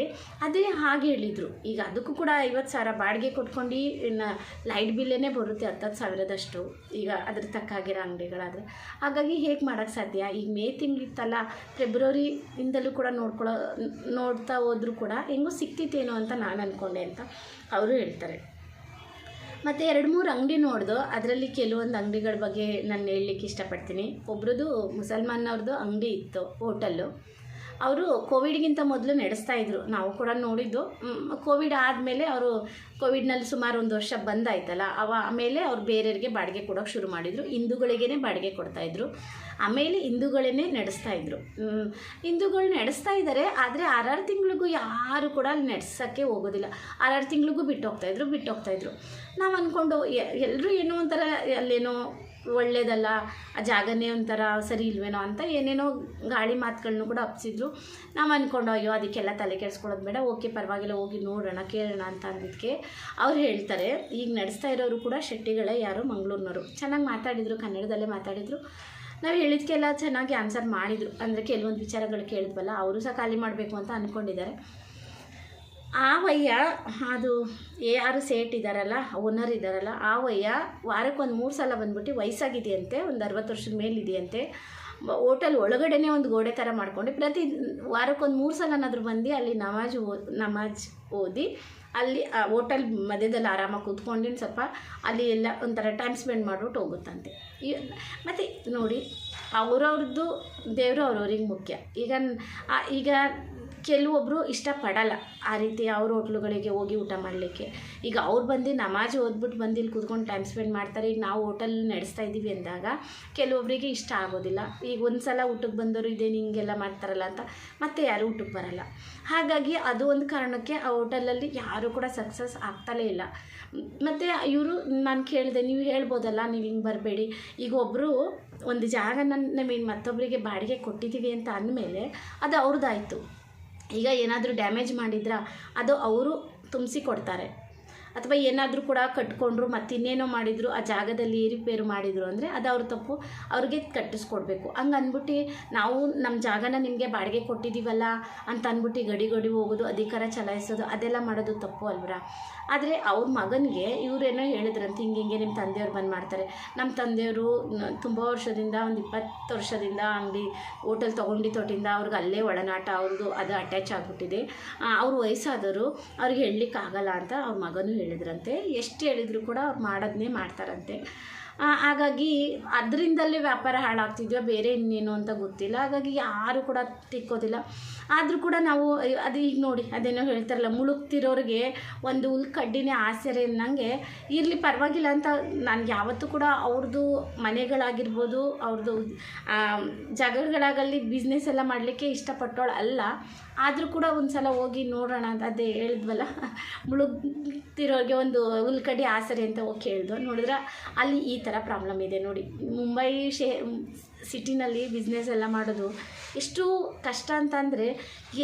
ಅದೇ ಹಾಗೆ ಹೇಳಿದರು. ಈಗ ಅದಕ್ಕೂ ಕೂಡ ಐವತ್ತು ಸಾವಿರ ಬಾಡಿಗೆ ಕೊಟ್ಕೊಂಡು ಇನ್ನು ಲೈಟ್ ಬಿಲ್ಲೇನೇ ಬರುತ್ತೆ ಹತ್ತತ್ತು ಸಾವಿರದಷ್ಟು. ಈಗ ಅದ್ರ ತಕ್ಕಾಗಿರೋ ಅಂಗಡಿಗಳಾದರೆ. ಹಾಗಾಗಿ ಹೇಗೆ ಮಾಡೋಕ್ಕೆ ಸಾಧ್ಯ? ಈಗ ಮೇ ತಿಂಗಳಿತ್ತಲ್ಲ ಫೆಬ್ರವರಿಯಿಂದಲೂ ಕೂಡ ನೋಡ್ಕೊಳ್ಳೋ ನೋಡ್ತಾ ಹೋದರೂ ಕೂಡ ಹೆಂಗೂ ಸಿಕ್ತಿತ್ತೇನೋ ಅಂತ ನಾನು ಅಂದ್ಕೊಂಡೆ ಅಂತ ಅವರು ಹೇಳ್ತಾರೆ. ಮತ್ತು ಎರಡು ಮೂರು ಅಂಗಡಿ ನೋಡ್ದು. ಅದರಲ್ಲಿ ಕೆಲವೊಂದು ಅಂಗಡಿಗಳ ಬಗ್ಗೆ ನಾನು ಹೇಳಲಿಕ್ಕೆ ಇಷ್ಟಪಡ್ತೀನಿ. ಒಬ್ರದ್ದು ಮುಸಲ್ಮಾನವ್ರದ್ದು ಅಂಗಡಿ ಇತ್ತು, ಹೋಟೆಲ್ಲು. ಅವರು ಕೋವಿಡ್ಗಿಂತ ಮೊದಲು ನಡೆಸ್ತಾ ಇದ್ರು. ನಾವು ಕೂಡ ನೋಡಿದ್ದು. ಕೋವಿಡ್ ಆದಮೇಲೆ ಅವರು ಕೋವಿಡ್ನಲ್ಲಿ ಸುಮಾರು ಒಂದು ವರ್ಷ ಬಂದಾಯ್ತಲ್ಲ ಅವ ಆಮೇಲೆ ಅವ್ರು ಬೇರೆಯವ್ರಿಗೆ ಬಾಡಿಗೆ ಕೊಡೋಕೆ ಶುರು ಮಾಡಿದರು. ಹಿಂದೂಗಳಿಗೇ ಬಾಡಿಗೆ ಕೊಡ್ತಾಯಿದ್ರು ಆಮೇಲೆ ಹಿಂದೂಗಳೇ ನಡೆಸ್ತಾ ಇದ್ರು. ಮ್, ಹಿಂದೂಗಳು ನಡೆಸ್ತಾ ಇದ್ದಾರೆ ಆದರೆ ಆರಾರು ತಿಂಗಳಿಗೂ ಯಾರು ಕೂಡ ಅಲ್ಲಿ ನಡೆಸೋಕ್ಕೆ ಹೋಗೋದಿಲ್ಲ. ಆರಾರು ತಿಂಗಳಿಗೂ ಬಿಟ್ಟು ಹೋಗ್ತಾಯಿದ್ರು ಬಿಟ್ಟು ಹೋಗ್ತಾಯಿದ್ರು ನಾವು ಅಂದ್ಕೊಂಡು ಎಲ್ಲರೂ ಏನೋ ಒಂಥರ ಅಲ್ಲೇನೋ ಒಳ್ಳೇದಲ್ಲ, ಆ ಜಾಗನೇ ಒಂಥರ ಸರಿ ಇಲ್ವೇನೋ ಅಂತ ಏನೇನೋ ಗಾಳಿ ಮಾತುಗಳನ್ನೂ ಕೂಡ ಅಪ್ಸಿದ್ರು. ನಾವು ಅಂದ್ಕೊಂಡು ಅಯ್ಯೋ, ಅದಕ್ಕೆಲ್ಲ ತಲೆ ಕೆಡಿಸ್ಕೊಳ್ಳೋದು ಬೇಡ, ಓಕೆ ಪರವಾಗಿಲ್ಲ, ಹೋಗಿ ನೋಡೋಣ, ಕೇಳೋಣ ಅಂತ ಅಂದಿದ್ದಕ್ಕೆ ಅವ್ರು ಹೇಳ್ತಾರೆ. ಈಗ ನಡೆಸ್ತಾ ಇರೋರು ಕೂಡ ಶೆಟ್ಟಿಗಳೇ, ಯಾರು ಮಂಗಳೂರಿನವರು. ಚೆನ್ನಾಗಿ ಮಾತಾಡಿದರು, ಕನ್ನಡದಲ್ಲೇ ಮಾತಾಡಿದರು. ನಾವು ಹೇಳಿದ್ಕೆಲ್ಲ ಚೆನ್ನಾಗಿ ಆನ್ಸರ್ ಮಾಡಿದರು. ಅಂದರೆ ಕೆಲವೊಂದು ವಿಚಾರಗಳು ಕೇಳಿದ್ವಲ್ಲ, ಅವರು ಸಹ ಖಾಲಿ ಮಾಡಬೇಕು ಅಂತ ಅಂದ್ಕೊಂಡಿದ್ದಾರೆ ಆ ವಯ್ಯ ಅದು ಯಾರು ಸೇಟ್ ಇದ್ದಾರಲ್ಲ ಓನರ್ ಇದ್ದಾರಲ್ಲ ಆ ವಯ್ಯ ವಾರಕ್ಕೆ ಒಂದು ಮೂರು ಸಲ ಬಂದ್ಬಿಟ್ಟು ವಯಸ್ಸಾಗಿದೆಯಂತೆ, ಒಂದು ಅರವತ್ತು ವರ್ಷದ ಮೇಲಿದೆಯಂತೆ. ಹೋಟೆಲ್ ಒಳಗಡೆನೇ ಒಂದು ಗೋಡೆ ಥರ ಮಾಡ್ಕೊಂಡು. ಪ್ರತಿ ವಾರಕ್ಕೊಂದು ಮೂರು ಸಲನಾದರೂ ಬಂದು ಅಲ್ಲಿ ನಮಾಜ್ ಓ, ನಮಾಜ್ ಓದಿ ಅಲ್ಲಿ, ಆ, ಹೋಟೆಲ್ ಮಧ್ಯದಲ್ಲಿ ಆರಾಮಾಗಿ ಕೂತ್ಕೊಂಡಿನ ಸ್ವಲ್ಪ. ಅಲ್ಲಿ ಎಲ್ಲ ಒಂಥರ ಟೈಮ್ ಸ್ಪೆಂಡ್ ಮಾಡಿಬಿಟ್ಟು ಹೋಗುತ್ತಂತೆ. ಈ, ಮತ್ತು ನೋಡಿ, ಅವರವ್ರದ್ದು ದೇವರು ಅವ್ರವ್ರಿಗೆ ಮುಖ್ಯ. ಈಗ ಈಗ ಕೆಲವೊಬ್ಬರು ಇಷ್ಟಪಡಲ್ಲ ಆ ರೀತಿ ಅವ್ರ ಹೋಟ್ಲುಗಳಿಗೆ ಹೋಗಿ ಊಟ ಮಾಡಲಿಕ್ಕೆ. ಈಗ ಅವ್ರು ಬಂದು ನಮಾಜ್ ಓದ್ಬಿಟ್ಟು ಬಂದು ಇಲ್ಲಿ ಕೂತ್ಕೊಂಡು ಟೈಮ್ ಸ್ಪೆಂಡ್ ಮಾಡ್ತಾರೆ. ಈಗ ನಾವು ಹೋಟೆಲ್ ನಡೆಸ್ತಾ ಇದ್ದೀವಿ ಅಂದಾಗ ಕೆಲವೊಬ್ಬರಿಗೆ ಇಷ್ಟ ಆಗೋದಿಲ್ಲ. ಈಗ ಒಂದು ಸಲ ಊಟಕ್ಕೆ ಬಂದವರು ಇದೇನು ಹಿಂಗೆಲ್ಲ ಮಾಡ್ತಾರಲ್ಲ ಅಂತ ಮತ್ತೆ ಯಾರು ಊಟಕ್ಕೆ ಬರಲ್ಲ. ಹಾಗಾಗಿ ಅದು ಒಂದು ಕಾರಣಕ್ಕೆ ಆ ಹೋಟೆಲಲ್ಲಿ ಯಾರೂ ಕೂಡ ಸಕ್ಸಸ್ ಆಗ್ತಲೇ ಇಲ್ಲ. ಮತ್ತು ಇವರು ನಾನು ಕೇಳಿದೆ, ನೀವು ಹೇಳ್ಬೋದಲ್ಲ, ನೀವು ಹಿಂಗೆ ಬರಬೇಡಿ. ಈಗ ಒಬ್ಬರು ಒಂದು ಜಾಗ ನನ್ನ ನಮಗೆ ಮತ್ತೊಬ್ಬರಿಗೆ ಬಾಡಿಗೆ ಕೊಟ್ಟಿದ್ದೀವಿ ಅಂತ ಅಂದಮೇಲೆ ಅದು ಅವ್ರದ್ದಾಯಿತು ಈಗ ಏನಾದರೂ ಡ್ಯಾಮೇಜ್ ಮಾಡಿದ್ರಾ, ಅದು ಅವರು ತುಂಬಿಸಿ ಕೊಡ್ತಾರೆ ಅಥವಾ ಏನಾದರೂ ಕೂಡ ಕಟ್ಕೊಂಡ್ರು ಮತ್ತಿನ್ನೇನೋ ಮಾಡಿದ್ರು, ಆ ಜಾಗದಲ್ಲಿ ರಿಪೇರ್ ಮಾಡಿದರು ಅಂದರೆ ಅದು ಅವ್ರ ತಪ್ಪು, ಅವ್ರಿಗೆ ಕಟ್ಟಿಸ್ಕೊಡ್ಬೇಕು. ಹಂಗೆ ಅಂದ್ಬಿಟ್ಟು ನಾವು ನಮ್ಮ ಜಾಗನ ನಿಮಗೆ ಬಾಡಿಗೆ ಕೊಟ್ಟಿದ್ದೀವಲ್ಲ ಅಂತ ಅಂದ್ಬಿಟ್ಟು ಗಡಿ ಗಡಿ ಹೋಗೋದು, ಅಧಿಕಾರ ಚಲಾಯಿಸೋದು, ಅದೆಲ್ಲ ಮಾಡೋದು ತಪ್ಪು ಅಲ್ವರ? ಆದರೆ ಅವ್ರ ಮಗನಿಗೆ ಇವರೇನೋ ಹೇಳಿದ್ರಂತೆ, ಹಿಂಗೆ ಹಿಂಗೆ ನಿಮ್ಮ ತಂದೆಯವ್ರು ಬಂದು ಮಾಡ್ತಾರೆ. ನಮ್ಮ ತಂದೆಯವರು ತುಂಬ ವರ್ಷದಿಂದ ಒಂದು ಇಪ್ಪತ್ತು ವರ್ಷದಿಂದ ಅಂಗಡಿ, ಹೋಟೆಲ್ ತೊಗೊಂಡು ತೊಟ್ಟಿಂದ ಅವ್ರಿಗೆ ಅಲ್ಲೇ ಒಡನಾಟ ಅವ್ರದ್ದು ಅದು ಅಟ್ಯಾಚ್ ಆಗಿಬಿಟ್ಟಿದೆ. ಅವ್ರ ವಯಸ್ಸಾದವರು ಅವ್ರಿಗೆ ಹೇಳಲಿಕ್ಕಾಗಲ್ಲ ಅಂತ ಅವ್ರ ಮಗನೂ ಹೇಳಿದ್ರಂತೆ. ಎಷ್ಟು ಹೇಳಿದ್ರು ಕೂಡ ಅವ್ರು ಮಾಡೋದನ್ನೇ ಮಾಡ್ತಾರಂತೆ. ಹಾಗಾಗಿ ಅದರಿಂದಲೇ ವ್ಯಾಪಾರ ಹಾಳಾಗ್ತಿದ್ಯೋ ಬೇರೆ ಇನ್ನೇನು ಅಂತ ಗೊತ್ತಿಲ್ಲ. ಹಾಗಾಗಿ ಯಾರು ಕೂಡ ತಿಕ್ಕೋದಿಲ್ಲ. ಆದರೂ ಕೂಡ ನಾವು, ಅದು ಈಗ ನೋಡಿ, ಅದೇನೋ ಹೇಳ್ತಾರಲ್ಲ, ಮುಳುಗ್ತಿರೋರಿಗೆ ಒಂದು ಹುಲ್ ಕಡ್ಡಿನೇ ಆಸರೆ ಅನ್ನಂಗೆ ಇರಲಿ ಪರವಾಗಿಲ್ಲ ಅಂತ ನಾನು ಯಾವತ್ತೂ ಕೂಡ ಅವ್ರದ್ದು ಮನೆಗಳಾಗಿರ್ಬೋದು ಅವ್ರದ್ದು ಜಾಗಗಳಾಗಲಿ ಬಿಸ್ನೆಸ್ ಎಲ್ಲ ಮಾಡಲಿಕ್ಕೆ ಇಷ್ಟಪಟ್ಟೋಳು ಅಲ್ಲ. ಆದರೂ ಕೂಡ ಒಂದು ಸಲ ಹೋಗಿ ನೋಡೋಣ ಅಂತ ಅದೇ ಹೇಳಿದ್ವಲ್ಲ. ಮುಳುಗ್ತಿರೋರಿಗೆ ಒಂದು ಹುಲ್ಕಡ್ಡಿ ಆಸರೆ ಅಂತ ಹೋಗಿ ಕೇಳಿದ್ವು ನೋಡಿದ್ರೆ ಅಲ್ಲಿ ಈ ಥರ ಪ್ರಾಬ್ಲಮ್ ಇದೆ ನೋಡಿ. ಮುಂಬೈ ಶೇ ಸಿಟಿನಲ್ಲಿ ಬಿಸ್ನೆಸ್ ಎಲ್ಲ ಮಾಡೋದು ಎಷ್ಟು ಕಷ್ಟ ಅಂತಂದರೆ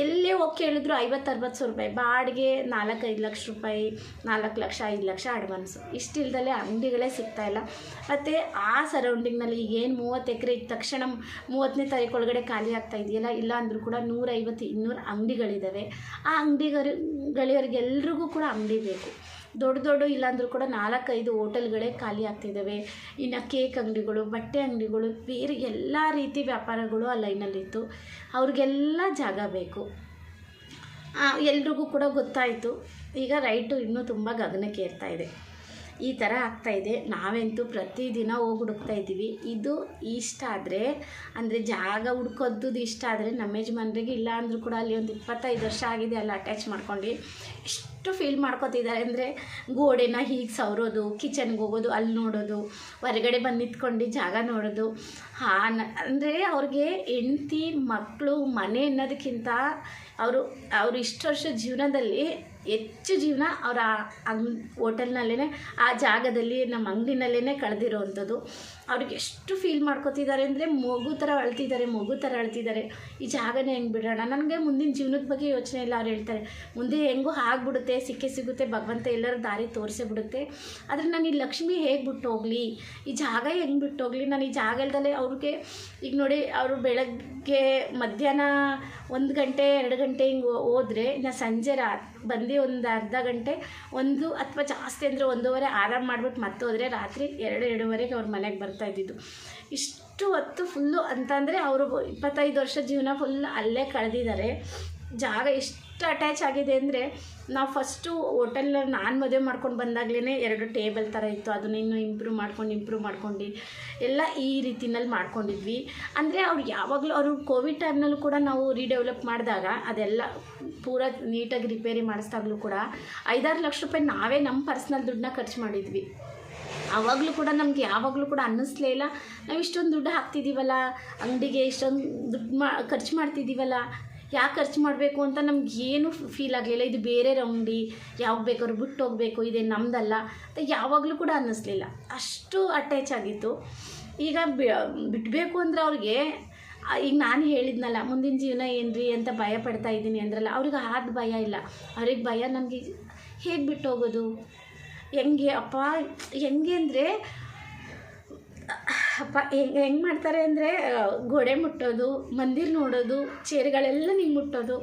ಎಲ್ಲೇ ಹೋಗಿ ಕೇಳಿದ್ರು ಐವತ್ತು ಅರವತ್ತು ಸಾವಿರ ರೂಪಾಯಿ, ಬಾಡಿಗೆ ನಾಲ್ಕೈದು ಲಕ್ಷ ರೂಪಾಯಿ, ನಾಲ್ಕು ಲಕ್ಷ, ಐದು ಲಕ್ಷ ಅಡ್ವಾನ್ಸು ಇಷ್ಟಿಲ್ದಲೇ ಅಂಗಡಿಗಳೇ ಸಿಗ್ತಾಯಿಲ್ಲ ಮತ್ತು ಆ ಸರೌಂಡಿಂಗ್ನಲ್ಲಿ ಏನು ಮೂವತ್ತು ಎಕರೆ ಇದ್ದ ತಕ್ಷಣ ಮೂವತ್ತನೇ ತಾರೀಕು ಒಳಗಡೆ ಖಾಲಿ ಆಗ್ತಾ ಇದೆಯಲ್ಲ, ಇಲ್ಲ ಅಂದರೂ ಕೂಡ ನೂರೈವತ್ತು, ಇನ್ನೂರು ಅಂಗಡಿಗಳಿದ್ದಾವೆ ಆ ಅಂಗಡಿಗರು, ಗಳಿಯವ್ರಿಗೆಲ್ರಿಗೂ ಕೂಡ ಅಂಗಡಿ ಬೇಕು. ದೊಡ್ಡ ದೊಡ್ಡ ಇಲ್ಲಾಂದ್ರೂ ಕೂಡ ನಾಲ್ಕೈದು ಹೋಟೆಲ್ಗಳೇ ಖಾಲಿ ಆಗ್ತಿದ್ದಾವೆ. ಇನ್ನು ಕೇಕ್ ಅಂಗಡಿಗಳು, ಬಟ್ಟೆ ಅಂಗಡಿಗಳು, ಬೇರೆ ಎಲ್ಲ ರೀತಿ ವ್ಯಾಪಾರಗಳು ಆ ಲೈನಲ್ಲಿತ್ತು. ಅವ್ರಿಗೆಲ್ಲ ಜಾಗ ಬೇಕು. ಎಲ್ರಿಗೂ ಕೂಡ ಗೊತ್ತಾಯಿತು. ಈಗ ರೈಟು ಇನ್ನೂ ತುಂಬ ಗಗನಕ್ಕೆ ಏರ್ತಾ ಇದೆ. ಈ ಥರ ಆಗ್ತಾಯಿದೆ ನಾವಂತೂ ಪ್ರತಿದಿನ ಹೋಗಿ ಹುಡುಕ್ತಾ ಇದ್ದೀವಿ. ಇದು ಇಷ್ಟ ಆದರೆ, ಅಂದರೆ ಜಾಗ ಹುಡ್ಕೋದು ಇಷ್ಟ ಆದರೆ ನಮ್ಮ ಯಜಮಾನ್ರಿಗೆ ಇಲ್ಲ ಅಂದರೂ ಕೂಡ ಅಲ್ಲಿ ಒಂದು ಇಪ್ಪತ್ತೈದು ವರ್ಷ ಆಗಿದೆ ಅಲ್ಲಿ ಅಟ್ಯಾಚ್ ಮಾಡ್ಕೊಂಡು ಎಷ್ಟು ಫೀಲ್ ಮಾಡ್ಕೋತಿದ್ದಾರೆ ಅಂದರೆ ಗೋಡೆನ ಹೀಗೆ ಸವರೋದು ಕಿಚನ್ಗೆ ಹೋಗೋದು, ಅಲ್ಲಿ ನೋಡೋದು, ಹೊರಗಡೆ ಬಂದು ನಿಂತ್ಕೊಂಡು ಜಾಗ ನೋಡೋದು. ಹಾ ಅಂದರೆ ಅವ್ರಿಗೆ ಹೆಂಡ್ತಿ ಮಕ್ಕಳು ಮನೆ ಅನ್ನೋದಕ್ಕಿಂತ ಅವರು ಅವರು ಇಷ್ಟು ವರ್ಷ ಜೀವನದಲ್ಲಿ ಹೆಚ್ಚು ಜೀವನ ಅವರ ಅಂಗ್ ಹೋಟೆಲ್ನಲ್ಲೇ ಆ ಜಾಗದಲ್ಲಿ, ನಮ್ಮ ಅಂಗಡಿನಲ್ಲೇ ಕಳೆದಿರೋವಂಥದ್ದು ಅವ್ರಿಗೆ ಎಷ್ಟು ಫೀಲ್ ಮಾಡ್ಕೊತಿದ್ದಾರೆ ಅಂದರೆ ಮಗು ಥರ ಅಳ್ತಿದ್ದಾರೆ, ಮಗು ಥರ ಅಳ್ತಿದ್ದಾರೆ. ಈ ಜಾಗನೇ ಹೆಂಗೆ ಬಿಡೋಣ? ನನಗೆ ಮುಂದಿನ ಜೀವನದ ಬಗ್ಗೆ ಯೋಚನೆ ಇಲ್ಲ, ಅವ್ರು ಹೇಳ್ತಾರೆ. ಮುಂದೆ ಹೆಂಗೂ ಆಗ್ಬಿಡುತ್ತೆ, ಸಿಕ್ಕೇ ಸಿಗುತ್ತೆ, ಭಗವಂತ ಎಲ್ಲರ ದಾರಿ ತೋರಿಸೇ ಬಿಡುತ್ತೆ. ಆದರೆ ನಾನು ಈ ಲಕ್ಷ್ಮಿ ಹೇಗೆ ಬಿಟ್ಟು ಹೋಗಲಿ ಈ ಜಾಗ ಹೆಂಗೆ ಬಿಟ್ಟು ಹೋಗಲಿ ನಾನು ಈ ಜಾಗ ಇಲ್ದಲೇ ಅವ್ರಿಗೆ, ಈಗ ನೋಡಿ, ಅವರು ಬೆಳಗ್ಗೆ ಮಧ್ಯಾಹ್ನ ಒಂದು ಗಂಟೆ, ಎರಡು ಗಂಟೆ ಹಿಂಗೆ ಹೋದರೆ ನಾ ಸಂಜೆ ರಾ ಬಂದು ಒಂದು ಅರ್ಧ ಗಂಟೆ, ಒಂದು ಅಥವಾ ಜಾಸ್ತಿ ಅಂದರೆ ಒಂದೂವರೆ ಆರಾಮ್ ಮಾಡಿಬಿಟ್ಟು ಮತ್ತೆ ಹೋದರೆ ರಾತ್ರಿ ಎರಡು, ಎರಡೂವರೆಗೆ ಅವ್ರ ಮನೆಗೆ ಬರ್ತಾ ಇದ್ದಿದ್ದು. ಇಷ್ಟು ಹೊತ್ತು ಫುಲ್ಲು ಅಂತಂದರೆ ಅವರು ಇಪ್ಪತ್ತೈದು ವರ್ಷ ಜೀವನ ಫುಲ್ ಅಲ್ಲೇ ಕಳೆದಿದ್ದಾರೆ ಜಾಗ ಎಷ್ಟು ಎಷ್ಟು ಅಟ್ಯಾಚ್ ಆಗಿದೆ ಅಂದರೆ ನಾವು ಫಸ್ಟು ಹೋಟೆಲ್ ನಾನು ಮದುವೆ ಮಾಡ್ಕೊಂಡು ಬಂದಾಗಲೇ ಎರಡು ಟೇಬಲ್ ಥರ ಇತ್ತು. ಅದನ್ನ ಇನ್ನೂ ಇಂಪ್ರೂವ್ ಮಾಡ್ಕೊಂಡು ಇಂಪ್ರೂವ್ ಮಾಡ್ಕೊಂಡು ಎಲ್ಲ ಈ ರೀತಿನಲ್ಲಿ ಮಾಡ್ಕೊಂಡಿದ್ವಿ. ಅಂದರೆ ಅವ್ರು ಯಾವಾಗಲೂ ಅವರು ಕೋವಿಡ್ ಟೈಮ್ನಲ್ಲೂ ಕೂಡ ನಾವು ರೀಡೆವಲಪ್ ಮಾಡಿದಾಗ ಅದೆಲ್ಲ ಪೂರ ನೀಟಾಗಿ ರಿಪೇರಿ ಮಾಡಿಸ್ದಾಗಲೂ ಕೂಡ ಐದಾರು ಲಕ್ಷ ರೂಪಾಯಿ ನಾವೇ ನಮ್ಮ ಪರ್ಸ್ನಲ್ ದುಡ್ಡನ್ನ ಖರ್ಚು ಮಾಡಿದ್ವಿ. ಆವಾಗಲೂ ಕೂಡ ನಮಗೆ ಯಾವಾಗಲೂ ಕೂಡ ಅನ್ನಿಸ್ಲೇ ಇಲ್ಲ. ನಾವು ಇಷ್ಟೊಂದು ದುಡ್ಡು ಹಾಕ್ತಿದ್ದೀವಲ್ಲ ಅಂಗಡಿಗೆ ಇಷ್ಟೊಂದು ದುಡ್ಡು ಮಾ, ಖರ್ಚು ಮಾಡ್ತಿದ್ದೀವಲ್ಲ ಯಾಕೆ ಖರ್ಚು ಮಾಡಬೇಕು ಅಂತ ನಮ್ಗೆ ಏನು ಫೀಲ್ ಆಗಲಿಲ್ಲ. ಇದು ಬೇರೆ ರೌಂಡಿ, ಯಾವಾಗ ಬೇಕಾದ್ರೂ ಬಿಟ್ಟು ಹೋಗಬೇಕು ಇದೇ ನಮ್ಮದಲ್ಲ ಅಂತ ಯಾವಾಗಲೂ ಕೂಡ ಅನ್ನಿಸ್ಲಿಲ್ಲ. ಅಷ್ಟು ಅಟ್ಯಾಚ್ ಆಗಿತ್ತು. ಈಗ ಬಿಡಬೇಕು ಅಂದರೆ ಅವ್ರಿಗೆ ಈಗ ನಾನು ಹೇಳಿದ್ನಲ್ಲ, ಮುಂದಿನ ಜೀವನ ಏನ್ರಿ ಅಂತ ಭಯ ಪಡ್ತಾ ಇದ್ದೀನಿ ಅಂದ್ರಲ್ಲ, ಅವ್ರಿಗೆ ಆದ ಭಯ ಇಲ್ಲ. ಅವ್ರಿಗೆ ಭಯ ನನಗೆ ಹೇಗೆ ಬಿಟ್ಟು ಹೋಗೋದು? ಹೆಂಗೆ, ಅಪ್ಪ, ಹೆಂಗೆ ಅಂದರೆ ಅಪ್ಪ ಹೆಂಗೆ ಹೆಂಗೆ ಮಾಡ್ತಾರೆ ಅಂದರೆ ಗೋಡೆ ಮುಟ್ಟೋದು, ಮಂದಿರ್ ನೋಡೋದು, ಚೇರ್ಗಳೆಲ್ಲ ನಿಂಗೆ ಮುಟ್ಟೋದು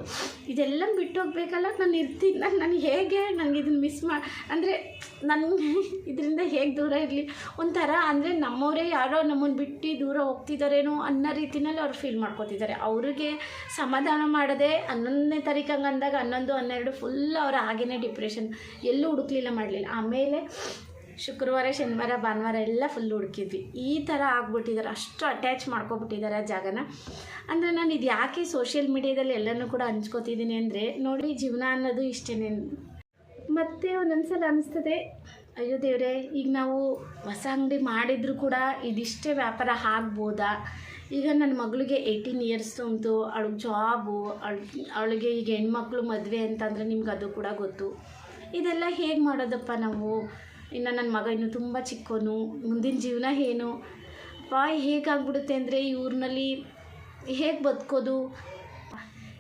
ಇದೆಲ್ಲ ಬಿಟ್ಟು ಹೋಗ್ಬೇಕಲ್ಲ ನಾನು ಇರ್ತೀನಿ. ನಾನು ನನಗೆ ಹೇಗೆ ನನಗೆ ಇದನ್ನು ಮಿಸ್ ಮಾ, ಅಂದರೆ ನನಗೆ ಇದರಿಂದ ಹೇಗೆ ದೂರ ಇರಲಿ? ಒಂಥರ ಅಂದರೆ ನಮ್ಮವರೇ ಯಾರೋ ನಮ್ಮನ್ನು ಬಿಟ್ಟು ದೂರ ಹೋಗ್ತಿದ್ದಾರೇನೋ ಅನ್ನೋ ರೀತಿನಲ್ಲಿ ಅವ್ರು ಫೀಲ್ ಮಾಡ್ಕೋತಿದ್ದಾರೆ ಅವ್ರಿಗೆ ಸಮಾಧಾನ ಮಾಡದೆ ಹನ್ನೊಂದನೇ ತಾರೀಕು ಅಂದಾಗ ಹನ್ನೊಂದು, ಹನ್ನೆರಡು ಫುಲ್ ಅವ್ರು ಹಾಗೇ ಡಿಪ್ರೆಷನ್ ಎಲ್ಲೂ ಹುಡುಕ್ಲಿಲ್ಲ, ಮಾಡಲಿಲ್ಲ. ಆಮೇಲೆ ಶುಕ್ರವಾರ, ಶನಿವಾರ, ಭಾನುವಾರ ಎಲ್ಲ ಫುಲ್ ಹುಡುಕಿದ್ವಿ. ಈ ಥರ ಆಗ್ಬಿಟ್ಟಿದ್ದಾರೆ ಅಷ್ಟು ಅಟ್ಯಾಚ್ ಮಾಡ್ಕೊಬಿಟ್ಟಿದ್ದಾರೆ ಆ ಜಾಗನ. ಅಂದರೆ ನಾನು ಇದು ಯಾಕೆ ಸೋಷಿಯಲ್ ಮೀಡಿಯಾದಲ್ಲಿ ಎಲ್ಲನೂ ಕೂಡ ಹಂಚ್ಕೋತಿದ್ದೀನಿ ಅಂದರೆ, ನೋಡಿ ಜೀವನ ಅನ್ನೋದು ಇಷ್ಟೇ ಮತ್ತೆ ಒಂದೊಂದ್ಸಲ ಅನಿಸ್ತದೆ, ಅಯ್ಯೋ ದೇವ್ರೆ, ಈಗ ನಾವು ಹೊಸ ಅಂಗಡಿ ಮಾಡಿದರೂ ಕೂಡ ಇದಿಷ್ಟೇ ವ್ಯಾಪಾರ ಆಗ್ಬೋದಾ? ಈಗ ನನ್ನ ಮಗಳಿಗೆ ಏಯ್ಟೀನ್ ಇಯರ್ಸ್ ಉಂಟು, ಅವಳಿಗೆ ಜಾಬು ಅವಳು, ಅವಳಿಗೆ ಈಗ ಹೆಣ್ಮಕ್ಳು ಮದುವೆ ಅಂತಂದರೆ ನಿಮ್ಗೆ ಅದು ಕೂಡ ಗೊತ್ತು. ಇದೆಲ್ಲ ಹೇಗೆ ಮಾಡೋದಪ್ಪ ನಾವು? ಇನ್ನು ನನ್ನ ಮಗ ಇನ್ನೂ ತುಂಬ ಚಿಕ್ಕವನು ಮುಂದಿನ ಜೀವನ ಏನು? ಬಾಯ್ ಹೇಗಾಗ್ಬಿಡುತ್ತೆ ಅಂದರೆ ಈ ಊರಿನಲ್ಲಿ ಹೇಗೆ ಬದುಕೋದು?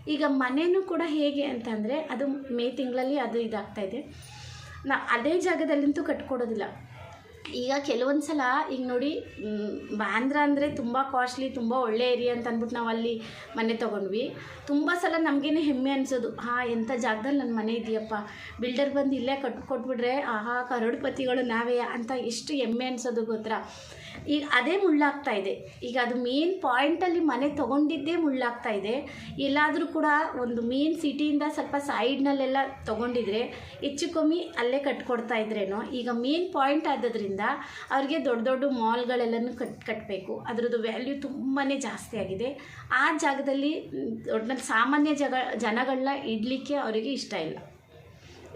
ಈಗ ಮನೆಯೂ ಕೂಡ ಹೇಗೆ ಅಂತಂದರೆ ಅದು ಮೇ ತಿಂಗಳಲ್ಲಿ ಅದು ಇದಾಗ್ತಾಯಿದೆ ನಾ ಅದೇ ಜಾಗದಲ್ಲಿಂತೂ ಕಟ್ಕೊಡೋದಿಲ್ಲ. ಈಗ ಕೆಲವೊಂದು ಸಲ ಈಗ ನೋಡಿ ಬಾಂಧ್ರ ಅಂದರೆ ತುಂಬ ಕಾಸ್ಟ್ಲಿ ತುಂಬ ಒಳ್ಳೆ ಏರಿಯಾ ಅಂತ ಅಂದ್ಬಿಟ್ಟು ನಾವು ಅಲ್ಲಿ ಮನೆ ತೊಗೊಂಡ್ವಿ. ತುಂಬ ಸಲ ನಮಗೇನೆ ಹೆಮ್ಮೆ ಅನಿಸೋದು, ಹಾಂ ಎಂಥ ಜಾಗದಲ್ಲಿ ನನ್ನ ಮನೆ ಇದೆಯಪ್ಪ. ಬಿಲ್ಡರ್ ಬಂದು ಇಲ್ಲೇ ಕಟ್ಕೊಟ್ಬಿಟ್ರೆ ಆಹಾ ಕರೋಡ್ಪತಿಗಳು ನಾವೇ ಅಂತ ಎಷ್ಟು ಹೆಮ್ಮೆ ಅನಿಸೋದು ಗೊತ್ತಾ? ಈಗ ಅದೇ ಮುಳ್ಳಾಗ್ತಾ ಇದೆ. ಈಗ ಅದು ಮೇನ್ ಪಾಯಿಂಟಲ್ಲಿ ಮನೆ ತೊಗೊಂಡಿದ್ದೇ ಮುಳ್ಳಾಗ್ತಾ ಇದೆ. ಎಲ್ಲಾದರೂ ಕೂಡ ಒಂದು ಮೇನ್ ಸಿಟಿಯಿಂದ ಸ್ವಲ್ಪ ಸೈಡ್ನಲ್ಲೆಲ್ಲ ತೊಗೊಂಡಿದ್ರೆ ಹೆಚ್ಚು ಕಮ್ಮಿ ಅಲ್ಲೇ ಕಟ್ಕೊಡ್ತಾ ಇದ್ರೇನೋ, ಈಗ ಮೇನ್ ಪಾಯಿಂಟ್ ಆದದ್ರಿಂದ ಅವ್ರಿಗೆ ದೊಡ್ಡ ದೊಡ್ಡ ಮಾಲ್ಗಳೆಲ್ಲನೂ ಕಟ್ ಕಟ್ಟಬೇಕು ಅದರದ್ದು ವ್ಯಾಲ್ಯೂ ತುಂಬಾ ಜಾಸ್ತಿ ಆಗಿದೆ. ಆ ಜಾಗದಲ್ಲಿ ದೊಡ್ಡ ಸಾಮಾನ್ಯ ಜಗ ಜನಗಳನ್ನ ಇಡಲಿಕ್ಕೆ ಅವರಿಗೆ ಇಷ್ಟ ಇಲ್ಲ.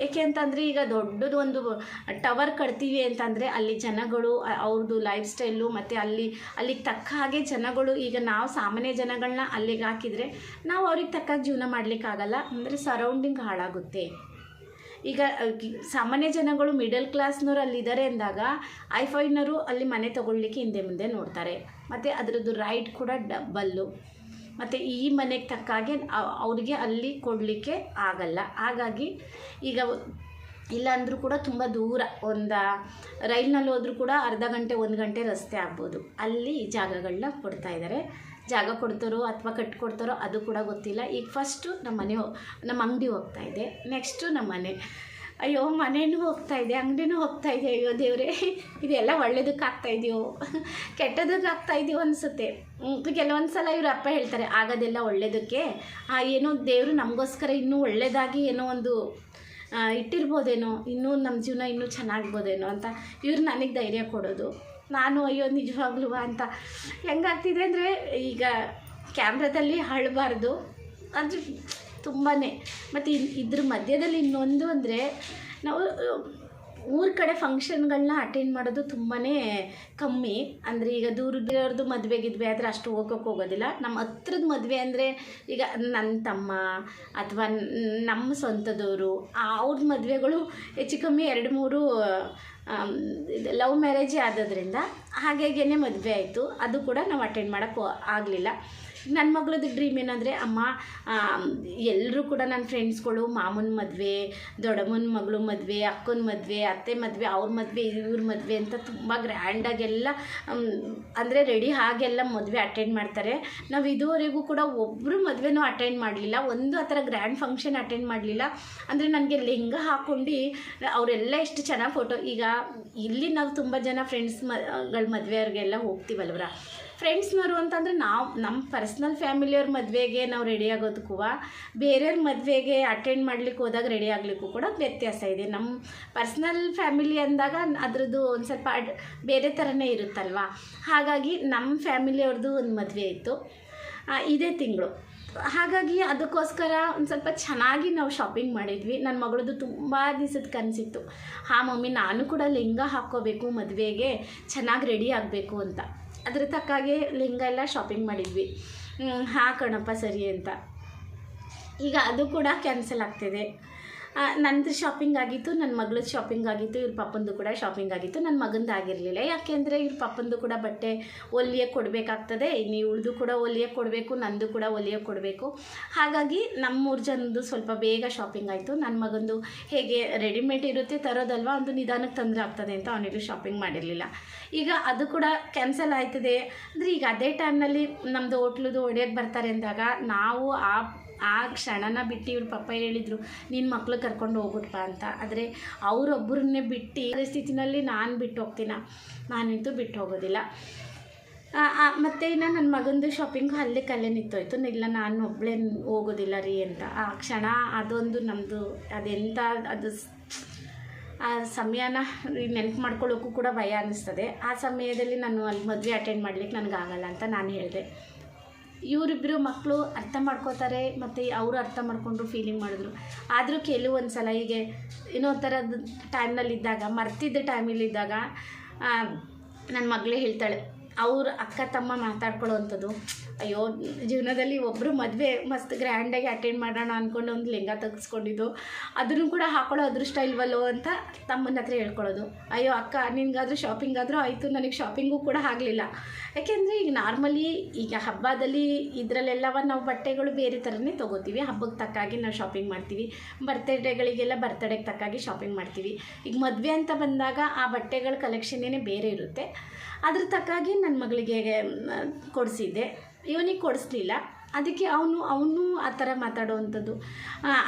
ಏಕೆ ಅಂತಂದರೆ ಈಗ ದೊಡ್ಡದು ಒಂದು ಟವರ್ ಕಟ್ತೀವಿ ಅಂತಂದರೆ ಅಲ್ಲಿ ಜನಗಳು ಅವ್ರದ್ದು ಲೈಫ್ ಸ್ಟೈಲು ಮತ್ತು ಅಲ್ಲಿ, ಅಲ್ಲಿಗೆ ತಕ್ಕ ಹಾಗೆ ಜನಗಳು ಈಗ ನಾವು ಸಾಮಾನ್ಯ ಜನಗಳನ್ನ ಅಲ್ಲಿಗೆ ಹಾಕಿದರೆ ನಾವು ಅವ್ರಿಗೆ ತಕ್ಕ ಜೀವನ ಮಾಡಲಿಕ್ಕಾಗಲ್ಲ ಅಂದರೆ ಸರೌಂಡಿಂಗ್ ಹಾಳಾಗುತ್ತೆ. ಈಗ ಸಾಮಾನ್ಯ ಜನಗಳು ಮಿಡಲ್ ಕ್ಲಾಸ್ನವ್ರು ಅಲ್ಲಿದ್ದಾರೆ ಅಂದಾಗ ಐಫೈನವರು ಅಲ್ಲಿ ಮನೆ ತೊಗೊಳ್ಲಿಕ್ಕೆ ಹಿಂದೆ ಮುಂದೆ ನೋಡ್ತಾರೆ. ಮತ್ತು ಅದರದ್ದು ರೈಟ್ ಕೂಡ ಡಬ್ಬಲ್ಲು ಮತ್ತು ಈ ಮನೆಗೆ ತಕ್ಕ ಹಾಗೆ ಅವ್ರಿಗೆ ಅಲ್ಲಿ ಕೊಡಲಿಕ್ಕೆ ಆಗಲ್ಲ. ಹಾಗಾಗಿ ಈಗ ಇಲ್ಲಾಂದರೂ ಕೂಡ ತುಂಬ ದೂರ, ಒಂದು ರೈಲ್ನಲ್ಲಿ ಹೋದರೂ ಕೂಡ ಅರ್ಧ ಗಂಟೆ, ಒಂದು ಗಂಟೆ ರಸ್ತೆ ಆಗ್ಬೋದು. ಅಲ್ಲಿ ಜಾಗಗಳನ್ನ ಕೊಡ್ತಾ ಇದ್ದಾರೆ ಜಾಗ ಕೊಡ್ತಾರೋ ಅಥವಾ ಕಟ್ಕೊಡ್ತಾರೋ ಅದು ಕೂಡ ಗೊತ್ತಿಲ್ಲ. ಈಗ ಫಸ್ಟು ನಮ್ಮ ಮನೆ ನಮ್ಮ ಅಂಗಡಿ ಇದೆ. ನೆಕ್ಸ್ಟು ನಮ್ಮ ಮನೆ ಅಯ್ಯೋ, ಮನೇನೂ ಹೋಗ್ತಾ ಇದೆ, ಅಂಗಡಿನೂ ಹೋಗ್ತಾ ಇದೆ. ಅಯ್ಯೋ, ದೇವರೇ, ಇದೆಲ್ಲ ಒಳ್ಳೇದಕ್ಕೆ ಆಗ್ತಾ ಇದೆಯೋ? ಕೆಟ್ಟದಕ್ಕೆ ಆಗ್ತಾ ಇದೆಯೋ ಅನಿಸುತ್ತೆ. ಕೆಲವೊಂದು ಸಲ ಇವ್ರ ಅಪ್ಪ ಹೇಳ್ತಾರೆ, ಆಗೋದೆಲ್ಲ ಒಳ್ಳೇದಕ್ಕೆ. ಆ, ಏನೋ ದೇವರು ನಮಗೋಸ್ಕರ ಇನ್ನೂ ಒಳ್ಳೇದಾಗಿ ಏನೋ ಒಂದು ಇಟ್ಟಿರ್ಬೋದೇನೋ, ಇನ್ನೂ ನಮ್ಮ ಜೀವನ ಇನ್ನೂ ಚೆನ್ನಾಗ್ಬೋದೇನೋ ಅಂತ ಇವ್ರು ನನಗೆ ಧೈರ್ಯ ಕೊಡೋದು. ನಾನು ಅಯ್ಯೋ ನಿಜವಾಗ್ಲೂ ಅಂತ. ಹೆಂಗಾಗ್ತಿದೆ ಅಂದರೆ ಈಗ ಕ್ಯಾಮ್ರಾದಲ್ಲಿ ಅಳಬಾರ್ದು. ಅಂದರೆ ತುಂಬಾ ಮತ್ತು ಇದ್ರ ಮಧ್ಯದಲ್ಲಿ ಇನ್ನೊಂದು ಅಂದರೆ ನಾವು, ಊರ ಕಡೆ ಫಂಕ್ಷನ್ಗಳನ್ನ ಅಟೆಂಡ್ ಮಾಡೋದು ತುಂಬಾ ಕಮ್ಮಿ. ಅಂದರೆ ಈಗ ದೂರದವ್ರದ್ದು ಮದುವೆ ಗಿದ್ವೆ ಆದರೆ ಅಷ್ಟು ಹೋಗೋಕ್ಕೆ ಹೋಗೋದಿಲ್ಲ. ನಮ್ಮ ಹತ್ರದ ಮದುವೆ ಅಂದರೆ ಈಗ ನನ್ನ ತಮ್ಮ ಅಥವಾ ನಮ್ಮ ಸ್ವಂತದವರು ಅವ್ರ ಮದುವೆಗಳು ಹೆಚ್ಚು ಕಮ್ಮಿ ಎರಡು ಮೂರು ಲವ್ ಮ್ಯಾರೇಜೇ ಆದದ್ರಿಂದ ಹಾಗೇಗೇ ಮದುವೆ ಆಯಿತು. ಅದು ಕೂಡ ನಾವು ಅಟೆಂಡ್ ಮಾಡೋಕ್ಕೆ ಆಗಲಿಲ್ಲ. ನನ್ನ ಮಗಳದ್ದು ಡ್ರೀಮ್ ಏನಂದರೆ, ಅಮ್ಮ ಎಲ್ಲರೂ ಕೂಡ ನನ್ನ ಫ್ರೆಂಡ್ಸ್ಗಳು ಮಾಮನ ಮದುವೆ, ದೊಡ್ಡಮ್ಮನ ಮಗಳು ಮದುವೆ, ಅಕ್ಕನ ಮದುವೆ, ಅತ್ತೆ ಮದುವೆ, ಅವ್ರ ಮದುವೆ, ಇವ್ರ ಮದುವೆ ಅಂತ ತುಂಬ ಗ್ರ್ಯಾಂಡಾಗೆಲ್ಲ ಅಂದರೆ ರೆಡಿ ಹಾಗೆಲ್ಲ ಮದುವೆ ಅಟೆಂಡ್ ಮಾಡ್ತಾರೆ. ನಾವು ಇದುವರೆಗೂ ಕೂಡ ಒಬ್ಬರು ಮದುವೆನೂ ಅಟೆಂಡ್ ಮಾಡಲಿಲ್ಲ, ಒಂದು ಆ ಥರ ಗ್ರ್ಯಾಂಡ್ ಫಂಕ್ಷನ್ ಅಟೆಂಡ್ ಮಾಡಲಿಲ್ಲ. ಅಂದರೆ ನನಗೆ ಲೆಹಂಗ ಹಾಕ್ಕೊಂಡು ಅವರೆಲ್ಲ ಎಷ್ಟು ಚೆನ್ನಾಗಿ ಫೋಟೋ ಈಗ ಇಲ್ಲಿ ನಾವು ತುಂಬ ಜನ ಫ್ರೆಂಡ್ಸ್ ಮಗಳ ಮದುವೆ ಮದುವೆಯವ್ರಿಗೆಲ್ಲ ಹೋಗ್ತೀವಲ್ವರ? ಫ್ರೆಂಡ್ಸ್ನವರು ಅಂತಂದರೆ ನಾವು ನಮ್ಮ ಪರ್ಸ್ನಲ್ ಫ್ಯಾಮಿಲಿಯವ್ರ ಮದುವೆಗೆ ನಾವು ರೆಡಿ ಆಗೋದಕ್ಕೂ ಬೇರೆಯವ್ರ ಮದುವೆಗೆ ಅಟೆಂಡ್ ಮಾಡ್ಲಿಕ್ಕೆ ಹೋದಾಗ ರೆಡಿ ಆಗಲಿಕ್ಕೂ ಕೂಡ ವ್ಯತ್ಯಾಸ ಇದೆ. ನಮ್ಮ ಪರ್ಸ್ನಲ್ ಫ್ಯಾಮಿಲಿ ಅಂದಾಗ ಅದರದ್ದು ಒಂದು ಸ್ವಲ್ಪ ಬೇರೆ ಥರನೇ ಇರುತ್ತಲ್ವ? ಹಾಗಾಗಿ ನಮ್ಮ ಫ್ಯಾಮಿಲಿಯವ್ರದ್ದು ಒಂದು ಮದುವೆ ಇತ್ತು. ಇದೇ ತಿಂಗಳು. ಹಾಗಾಗಿ ಅದಕ್ಕೋಸ್ಕರ ಒಂದು ಸ್ವಲ್ಪ ಚೆನ್ನಾಗಿ ನಾವು ಶಾಪಿಂಗ್ ಮಾಡಿದ್ವಿ. ನನ್ನ ಮಗಳದ್ದು ತುಂಬ ದಿವಸದ ಕನಸಿತ್ತು. ಹಾಂ, ಮಮ್ಮಿ, ನಾನು ಕೂಡ ಲಿಂಗ ಹಾಕ್ಕೋಬೇಕು ಮದುವೆಗೆ. ಚೆನ್ನಾಗಿ ರೆಡಿ ಆಗಬೇಕು ಅಂತ. ಅದ್ರ ತಕ್ಕಾಗೆ ಲಿಂಗ ಎಲ್ಲ ಶಾಪಿಂಗ್ ಮಾಡಿದ್ವಿ. ಹಾಂ ಕಣಪ್ಪ ಸರಿ ಅಂತ. ಈಗ ಅದು ಕೂಡ ಕ್ಯಾನ್ಸಲ್ ಆಗ್ತಿದೆ. ನಂದು ಶಾಪಿಂಗ್ ಆಗಿತ್ತು ನನ್ನ ಮಗಳದ್ದು ಶಾಪಿಂಗ್ ಆಗಿತ್ತು, ಇವ್ರ ಪಪ್ಪಂದು ಕೂಡ ಶಾಪಿಂಗ್ ಆಗಿತ್ತು. ನನ್ನ ಮಗಂದು ಆಗಿರಲಿಲ್ಲ. ಯಾಕೆಂದರೆ ಇವ್ರ ಪಪ್ಪಂದು ಕೂಡ ಬಟ್ಟೆ ಹೊಲಿಯಕ್ಕೆ ಕೊಡಬೇಕಾಗ್ತದೆ. ಇನ್ನು ಉಳಿದು ಕೂಡ ಹೊಲಿಯಕ್ಕೆ ಕೊಡಬೇಕು, ನಂದು ಕೂಡ ಹೊಲಿಯಕ್ಕೆ ಕೊಡಬೇಕು. ಹಾಗಾಗಿ ನಮ್ಮ ಮೂರು ಜನದ್ದು ಸ್ವಲ್ಪ ಬೇಗ ಶಾಪಿಂಗ್ ಆಯಿತು. ನನ್ನ ಮಗಂದು ಹೇಗೆ ರೆಡಿಮೇಡ್ ಇರುತ್ತೆ, ತರೋದಲ್ವ, ಒಂದು ನಿಧಾನಕ್ಕೆ ತೊಂದರೆ ಆಗ್ತದೆ ಅಂತ ಅವನಿಗೂ ಶಾಪಿಂಗ್ ಮಾಡಿರಲಿಲ್ಲ. ಈಗ ಅದು ಕೂಡ ಕ್ಯಾನ್ಸಲ್ ಆಯ್ತದೆ. ಅಂದರೆ ಈಗ ಅದೇ ಟೈಮ್ನಲ್ಲಿ ನಮ್ಮದು ಹೋಟ್ಲದು ಒಡೆಯಕ್ಕೆ ಬರ್ತಾರೆ ಅಂದಾಗ ನಾವು ಆ ಆ ಕ್ಷಣನ ಬಿಟ್ಟು ಇವ್ರ ಪಪ್ಪ ಹೇಳಿದರು ನಿನ್ನ ಮಕ್ಳು ಕರ್ಕೊಂಡು ಹೋಗ್ಬಿಟ್ಪ ಅಂತ. ಆದರೆ ಅವರೊಬ್ಬರನ್ನೇ ಬಿಟ್ಟು ಪರಿಸ್ಥಿತಿನಲ್ಲಿ ನಾನು ಬಿಟ್ಟು ಹೋಗ್ತೀನ? ನಾನಂತೂ ಬಿಟ್ಟು ಹೋಗೋದಿಲ್ಲ. ಮತ್ತೆ ಇನ್ನು ನನ್ನ ಮಗಂದು ಶಾಪಿಂಗ್ ಅಲ್ಲೇ ಕಲೆ ನಿಂತೋಯ್ತು. ಇಲ್ಲ, ನಾನು ಒಬ್ಬಳೇ ಹೋಗೋದಿಲ್ಲ ರೀ ಅಂತ. ಆ ಕ್ಷಣ ಅದೊಂದು ನಮ್ಮದು ಅದೆಂಥ ಅದು ಆ ಸಮಯನ ನೆನಪು ಮಾಡ್ಕೊಳ್ಳೋಕ್ಕೂ ಕೂಡ ಭಯ ಅನ್ನಿಸ್ತದೆ ಆ ಸಮಯದಲ್ಲಿ ನಾನು ಅಲ್ಲಿ ಮದುವೆ ಅಟೆಂಡ್ ಮಾಡ್ಲಿಕ್ಕೆ ನನಗಾಗಲ್ಲ ಅಂತ ನಾನು ಹೇಳಿದೆ. ಇವರಿಬ್ಬರು ಮಕ್ಕಳು ಅರ್ಥ ಮಾಡ್ಕೋತಾರೆ ಮತ್ತು ಅವರು ಅರ್ಥ ಮಾಡಿಕೊಂಡು ಫೀಲಿಂಗ್ ಮಾಡಿದ್ರು. ಆದರೂ ಕೆಲವೊಂದು ಸಲ ಹೀಗೆ ಏನೋ ಥರದ ಟೈಮ್ನಲ್ಲಿದ್ದಾಗ ಮರ್ತಿದ್ದ ಟೈಮಲ್ಲಿದ್ದಾಗ ನನ್ನ ಮಗಳೇ ಹೇಳ್ತಾಳೆ, ಅವ್ರ ಅಕ್ಕ ತಮ್ಮ ಮಾತಾಡ್ಕೊಳ್ಳೋ ಅಂಥದ್ದು ಅಯ್ಯೋ, ಜೀವನದಲ್ಲಿ ಒಬ್ಬರು ಮದುವೆ ಮಸ್ತ್ ಗ್ರ್ಯಾಂಡಾಗಿ ಅಟೆಂಡ್ ಮಾಡೋಣ ಅಂದ್ಕೊಂಡು ಒಂದು ಲೆಹಂಗ ತೆಗೆಸ್ಕೊಂಡಿದ್ದು. ಅದನ್ನು ಕೂಡ ಹಾಕೊಳ್ಳೋ ಅದೃಷ್ಟ ಇಲ್ವಲ್ಲೋ ಅಂತ ತಮ್ಮನ ಹತ್ರ ಹೇಳ್ಕೊಳ್ಳೋದು. ಅಯ್ಯೋ, ಅಕ್ಕ, ನಿನಗಾದರೂ ಶಾಪಿಂಗ್ ಆದರೂ ಆಯಿತು, ನನಗೆ ಶಾಪಿಂಗು ಕೂಡ ಆಗಲಿಲ್ಲ. ಯಾಕೆಂದರೆ ಈಗ ನಾರ್ಮಲಿ ಈಗ ಹಬ್ಬದಲ್ಲಿ ಇದರಲ್ಲೆಲ್ಲವ ನಾವು ಬಟ್ಟೆಗಳು ಬೇರೆ ಥರನೇ ತೊಗೋತೀವಿ. ಹಬ್ಬಕ್ಕೆ ತಕ್ಕಾಗಿ ನಾವು ಶಾಪಿಂಗ್ ಮಾಡ್ತೀವಿ. ಬರ್ತ್ಡೇಗಳಿಗೆಲ್ಲ ಬರ್ತಡೇಗೆ ತಕ್ಕಾಗಿ ಶಾಪಿಂಗ್ ಮಾಡ್ತೀವಿ. ಈಗ ಮದುವೆ ಅಂತ ಬಂದಾಗ ಆ ಬಟ್ಟೆಗಳ ಕಲೆಕ್ಷನ್ನೇ ಬೇರೆ ಇರುತ್ತೆ. ಅದ್ರ ತಕ್ಕಾಗಿ ನನ್ನ ಮಗಳಿಗೆ ಕೊಡಿಸಿದ್ದೆ. ಇವನಿಗೆ ಕೊಡಿಸ್ಲಿಲ್ಲ. ಅದಕ್ಕೆ ಅವನು ಅವನು ಆ ಥರ ಮಾತಾಡೋವಂಥದ್ದು.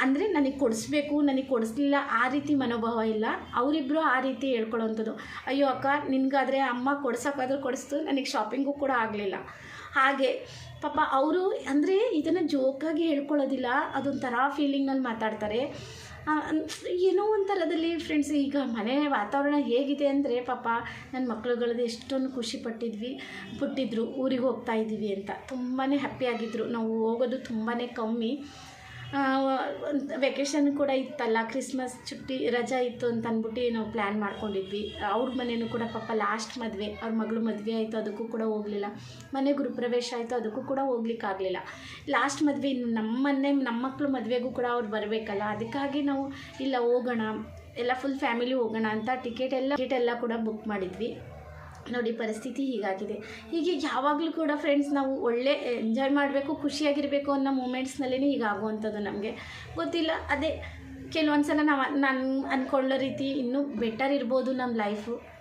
ಅಂದರೆ ನನಗೆ ಕೊಡಿಸ್ಬೇಕು, ನನಗೆ ಕೊಡಿಸ್ಲಿಲ್ಲ, ಆ ರೀತಿ ಮನೋಭಾವ ಇಲ್ಲ. ಅವರಿಬ್ಬರು ಆ ರೀತಿ ಹೇಳ್ಕೊಳ್ಳೋವಂಥದ್ದು. ಅಯ್ಯೋ ಅಕ್ಕ, ನಿನಗಾದರೆ ಅಮ್ಮ ಕೊಡ್ಸೋಕ್ಕಾದ್ರೂ ಕೊಡಿಸ್ತು, ನನಗೆ ಶಾಪಿಂಗು ಕೂಡ ಆಗಲಿಲ್ಲ. ಹಾಗೆ, ಪಾಪ ಅವರು ಅಂದರೆ ಇದನ್ನು ಜೋಕಾಗಿ ಹೇಳ್ಕೊಳ್ಳೋದಿಲ್ಲ, ಅದೊಂಥರ ಫೀಲಿಂಗ್ನಲ್ಲಿ ಮಾತಾಡ್ತಾರೆ. ಆ, ಒಂದು ಏನೋ ಒಂಥರದಲ್ಲಿ ಫ್ರೆಂಡ್ಸ್ ಈಗ ಮನೆ ವಾತಾವರಣ ಹೇಗಿದೆ ಅಂದರೆ ಪಾಪ ನನ್ನ ಮಕ್ಳುಗಳದ್ದು ಎಷ್ಟೊಂದು ಖುಷಿ ಪಟ್ಟಿದ್ವಿ. ಪುಟ್ಟಿದ್ರು ಊರಿಗೆ ಹೋಗ್ತಾ ಇದ್ದೀವಿ ಅಂತ. ತುಂಬಾ ಹ್ಯಾಪಿಯಾಗಿದ್ದರು ನಾವು ಹೋಗೋದು ತುಂಬಾ ಕಮ್ಮಿ. ವೆಕೇಷನ್ ಕೂಡ ಇತ್ತಲ್ಲ ಕ್ರಿಸ್ಮಸ್ ಚುಟ್ಟಿ, ರಜಾ ಇತ್ತು ಅಂತ ಅಂದ್ಬಿಟ್ಟು ನಾವು ಪ್ಲ್ಯಾನ್ ಮಾಡ್ಕೊಂಡಿದ್ವಿ. ಅವ್ರ ಮನೆಯೂ ಕೂಡ ಪಾಪ ಲಾಸ್ಟ್ ಮದುವೆ, ಅವ್ರ ಮಗಳು ಮದುವೆ ಆಯಿತು, ಅದಕ್ಕೂ ಕೂಡ ಹೋಗಲಿಲ್ಲ. ಮನೆ ಗೃಹಪ್ರವೇಶ ಆಯಿತು, ಅದಕ್ಕೂ ಕೂಡ ಹೋಗ್ಲಿಕ್ಕಾಗಲಿಲ್ಲ ಲಾಸ್ಟ್ ಮದುವೆ ಇನ್ನು ನಮ್ಮ ಮನೆ, ನಮ್ಮ ಮಕ್ಕಳು ಮದುವೆಗೂ ಕೂಡ ಅವ್ರು ಬರಬೇಕಲ್ಲ, ಅದಕ್ಕಾಗಿ ನಾವು ಇಲ್ಲ ಹೋಗೋಣ, ಎಲ್ಲ ಫುಲ್ ಫ್ಯಾಮಿಲಿ ಹೋಗೋಣ ಅಂತ ಟಿಕೆಟ್ ಎಲ್ಲ ಟಿಕೆಟ್ ಎಲ್ಲ ಕೂಡ ಬುಕ್ ಮಾಡಿದ್ವಿ. ನೋಡಿ, ಪರಿಸ್ಥಿತಿ ಹೀಗಾಗಿದೆ. ಹೀಗೆ ಯಾವಾಗಲೂ ಕೂಡ ಫ್ರೆಂಡ್ಸ್ ನಾವು ಒಳ್ಳೆ ಎಂಜಾಯ್ ಮಾಡಬೇಕು, ಖುಷಿಯಾಗಿರಬೇಕು ಅನ್ನೋ ಮೂಮೆಂಟ್ಸ್ನಲ್ಲೇ ಹೀಗಾಗುವಂಥದ್ದು ನಮಗೆ. ಗೊತ್ತಿಲ್ಲ, ಅದೇ ಕೆಲವೊಂದು ಸಲ ನಾವು ನಾನು ಅಂದ್ಕೊಳ್ಳೋ ರೀತಿ ಇನ್ನೂ ಬೆಟರ್ ಇರ್ಬೋದು ನಮ್ಮ ಲೈಫು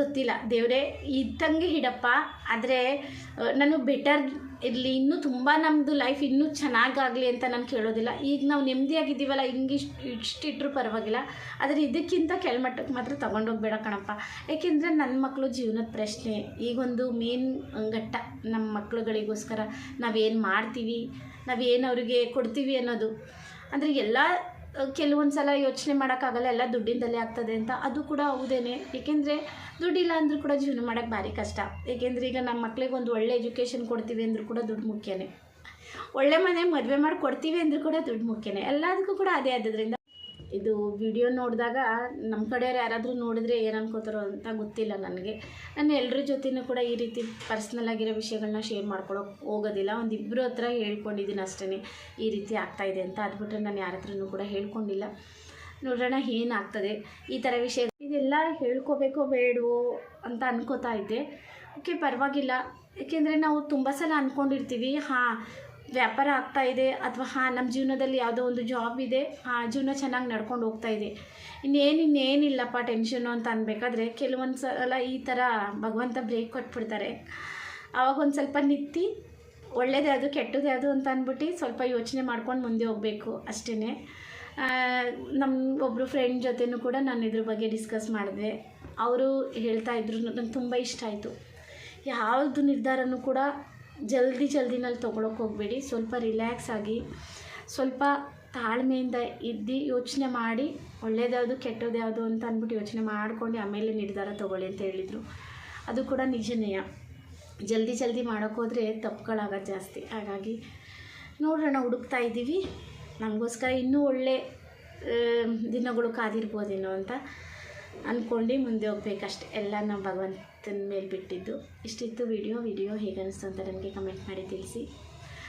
ಗೊತ್ತಿಲ್ಲ. ದೇವರೇ, ಇದ್ದಂಗೆ ಹಿಡಪ್ಪ ಆದರೆ ನಾನು ಬೆಟರ್ ಇರಲಿ. ಇನ್ನೂ ತುಂಬ ನಮ್ಮದು ಲೈಫ್ ಇನ್ನೂ ಚೆನ್ನಾಗಾಗಲಿ ಅಂತ ನಾನು ಕೇಳೋದಿಲ್ಲ. ಈಗ ನಾವು ನೆಮ್ಮದಿಯಾಗಿದ್ದೀವಲ್ಲ ಹಿಂಗಿಷ್ಟು ಇಷ್ಟಿಟ್ರೂ ಪರವಾಗಿಲ್ಲ. ಆದರೆ ಇದಕ್ಕಿಂತ ಕೆಳಮಟ್ಟಕ್ಕೆ ಮಾತ್ರ ತೊಗೊಂಡೋಗ್ಬೇಡ ಕಣಪ್ಪ. ಏಕೆಂದರೆ ನನ್ನ ಮಕ್ಕಳು ಜೀವನದ ಪ್ರಶ್ನೆ. ಈಗೊಂದು ಮೇನ್ ಘಟ್ಟ ನಮ್ಮ ಮಕ್ಕಳುಗಳಿಗೋಸ್ಕರ ನಾವೇನು ಮಾಡ್ತೀವಿ, ನಾವೇನು ಅವರಿಗೆ ಕೊಡ್ತೀವಿ ಅನ್ನೋದು. ಅಂದರೆ ಎಲ್ಲ ಕೆಲವೊಂದು ಸಲ ಯೋಚನೆ ಮಾಡೋಕ್ಕಾಗಲ್ಲ, ಎಲ್ಲ ದುಡ್ಡಿಂದಲೇ ಆಗ್ತದೆ ಅಂತ. ಅದು ಕೂಡ ಹೌದೇನೆ. ಏಕೆಂದರೆ ದುಡ್ಡಿಲ್ಲ ಅಂದರೂ ಕೂಡ ಜೀವನ ಮಾಡೋಕ್ಕೆ ಭಾರಿ ಕಷ್ಟ. ಏಕೆಂದರೆ ಈಗ ನಮ್ಮ ಮಕ್ಕಳಿಗೆ ಒಂದು ಒಳ್ಳೆ ಎಜುಕೇಷನ್ ಕೊಡ್ತೀವಿ ಅಂದರೂ ಕೂಡ ದುಡ್ಡು ಮುಖ್ಯನೇ. ಒಳ್ಳೆ ಮನೆ ಮದುವೆ ಮಾಡಿ ಕೊಡ್ತೀವಿ ಅಂದರೂ ಕೂಡ ದುಡ್ಡು ಮುಖ್ಯನೇ. ಎಲ್ಲದಕ್ಕೂ ಕೂಡ ಅದೇ ಆದ್ರಿಂದ ಇದು ವಿಡಿಯೋ ನೋಡಿದಾಗ ನಮ್ಮ ಕಡೆಯವ್ರು ಯಾರಾದರೂ ನೋಡಿದ್ರೆ ಏನು ಅನ್ಕೋತಾರೋ ಅಂತ ಗೊತ್ತಿಲ್ಲ ನನಗೆ. ನಾನು ಎಲ್ಲರ ಜೊತೆನೂ ಕೂಡ ಈ ರೀತಿ ಪರ್ಸ್ನಲ್ ಆಗಿರೋ ವಿಷಯಗಳನ್ನ ಶೇರ್ ಮಾಡ್ಕೊಳ್ಳೋಕೆ ಹೋಗೋದಿಲ್ಲ. ಒಂದು ಇಬ್ಬರು ಹತ್ರ ಹೇಳ್ಕೊಂಡಿದ್ದೀನಿ ಅಷ್ಟೇ ಈ ರೀತಿ ಆಗ್ತಾಯಿದೆ ಅಂತ ಅದು ಬಿಟ್ಟರೆ ನಾನು ಯಾರ ಹತ್ರನೂ ಕೂಡ ಹೇಳ್ಕೊಂಡಿಲ್ಲ. ನೋಡೋಣ ಏನಾಗ್ತದೆ. ಈ ಥರ ವಿಷಯ ಇದೆಲ್ಲ ಹೇಳ್ಕೋಬೇಕೋ ಬೇಡವೋ ಅಂತ ಅನ್ಕೋತಾ ಇದ್ದೆ. ಓಕೆ, ಪರವಾಗಿಲ್ಲ. ಏಕೆಂದರೆ ನಾವು ತುಂಬ ಸಲ ಅಂದ್ಕೊಂಡಿರ್ತೀವಿ ಹಾಂ ವ್ಯಾಪಾರ ಆಗ್ತಾ ಇದೆ ಅಥವಾ ಹಾಂ ನಮ್ಮ ಜೀವನದಲ್ಲಿ ಯಾವುದೋ ಒಂದು ಜಾಬ್ ಇದೆ, ಆ ಜೀವನ ಚೆನ್ನಾಗಿ ನಡ್ಕೊಂಡು ಹೋಗ್ತಾ ಇದೆ. ಇನ್ನೇನು, ಇನ್ನೇನಿಲ್ಲಪ್ಪ ಟೆನ್ಷನು ಅಂತ ಅನ್ಬೇಕಾದ್ರೆ ಕೆಲವೊಂದು ಸಲ ಈ ಥರ ಭಗವಂತ ಬ್ರೇಕ್ ಕೊಟ್ಬಿಡ್ತಾರೆ. ಆವಾಗ ಒಂದು ಸ್ವಲ್ಪ ನಿತ್ತಿ ಒಳ್ಳೆಯದೇ ಅದು ಕೆಟ್ಟದೇ ಅದು ಅಂತ ಅಂದ್ಬಿಟ್ಟು ಸ್ವಲ್ಪ ಯೋಚನೆ ಮಾಡ್ಕೊಂಡು ಮುಂದೆ ಹೋಗಬೇಕು ಅಷ್ಟೇ ನಮ್ಮ ಒಬ್ಬರು ಫ್ರೆಂಡ್ ಜೊತೆನೂ ಕೂಡ ನಾನು ಇದ್ರ ಬಗ್ಗೆ ಡಿಸ್ಕಸ್ ಮಾಡಿದೆ. ಅವರು ಹೇಳ್ತಾ ಇದ್ರು ನಂಗೆ ತುಂಬ ಇಷ್ಟ ಆಯಿತು. ಯಾವುದು ನಿರ್ಧಾರನೂ ಕೂಡ ಜಲ್ದಿ ಜಲ್ದಿನಲ್ಲಿ ತೊಗೊಳಕ್ಕೆ ಹೋಗಬೇಡಿ. ಸ್ವಲ್ಪ ರಿಲ್ಯಾಕ್ಸ್ ಆಗಿ, ಸ್ವಲ್ಪ ತಾಳ್ಮೆಯಿಂದ ಇದ್ದು ಯೋಚನೆ ಮಾಡಿ ಒಳ್ಳೇದ್ಯಾವುದು ಕೆಟ್ಟದ್ದು ಯಾವುದು ಅಂತ ಅಂದ್ಬಿಟ್ಟು ಯೋಚನೆ ಮಾಡ್ಕೊಂಡು ಆಮೇಲೆ ನಿರ್ಧಾರ ತೊಗೊಳ್ಳಿ ಅಂತ ಹೇಳಿದರು. ಅದು ಕೂಡ ನಿಜನೇಯ. ಜಲ್ದಿ ಜಲ್ದಿ ಮಾಡೋಕ್ಕೋದ್ರೆ ತಪ್ಪುಗಳಾಗೋದು ಜಾಸ್ತಿ. ಹಾಗಾಗಿ ನೋಡೋಣ, ಹುಡುಕ್ತಾ ಇದ್ದೀವಿ. ನಮಗೋಸ್ಕರ ಇನ್ನೂ ಒಳ್ಳೆ ದಿನಗಳು ಕಾದಿರ್ಬೋದೇನೋ ಅಂತ ಅಂದ್ಕೊಂಡು ಮುಂದೆ ಹೋಗ್ಬೇಕಷ್ಟೆ. ಎಲ್ಲ ನಾವು ಭಗವಂತನ ಮೇಲೆ ಬಿಟ್ಟಿದ್ದು. ಇಷ್ಟಿತ್ತು ವಿಡಿಯೋ ವಿಡಿಯೋ ಹೇಗೆ ಅಂತ ನನಗೆ ಕಮೆಂಟ್ ಮಾಡಿ ತಿಳಿಸಿ.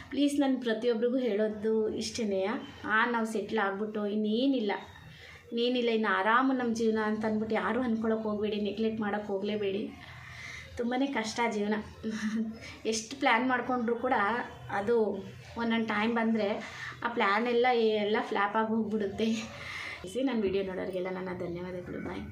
ಪ್ಲೀಸ್ ನಾನು ಪ್ರತಿಯೊಬ್ಬರಿಗೂ ಹೇಳೋದು ಇಷ್ಟೇ ಆ, ನಾವು ಸೆಟ್ಲ್ ಆಗ್ಬಿಟ್ಟು ಇನ್ನೇನಿಲ್ಲ. ಇನ್ನೇನಿಲ್ಲ, ಇನ್ನು ಆರಾಮ ನಮ್ಮ ಜೀವನ ಅಂತ ಅಂದ್ಬಿಟ್ಟು ಯಾರೂ ಅಂದ್ಕೊಳಕ್ಕೆ ಹೋಗಬೇಡಿ ನೆಗ್ಲೆಕ್ಟ್ ಮಾಡೋಕ್ಕೆ ಹೋಗಲೇಬೇಡಿ. ತುಂಬಾ ಕಷ್ಟ ಜೀವನ. ಎಷ್ಟು ಪ್ಲ್ಯಾನ್ ಮಾಡಿಕೊಂಡ್ರು ಕೂಡ ಅದು ಒಂದೊಂದು ಟೈಮ್ ಬಂದರೆ ಆ ಪ್ಲ್ಯಾನ್ ಎಲ್ಲ ಎಲ್ಲ ಫ್ಲ್ಯಾಪ್ ಆಗಿ ಹೋಗ್ಬಿಡುತ್ತೆ. ನಾನು ವಿಡಿಯೋ ನೋಡೋರಿಗೆಲ್ಲ ನನ್ನ ಧನ್ಯವಾದಗಳು. ಬಾಯ್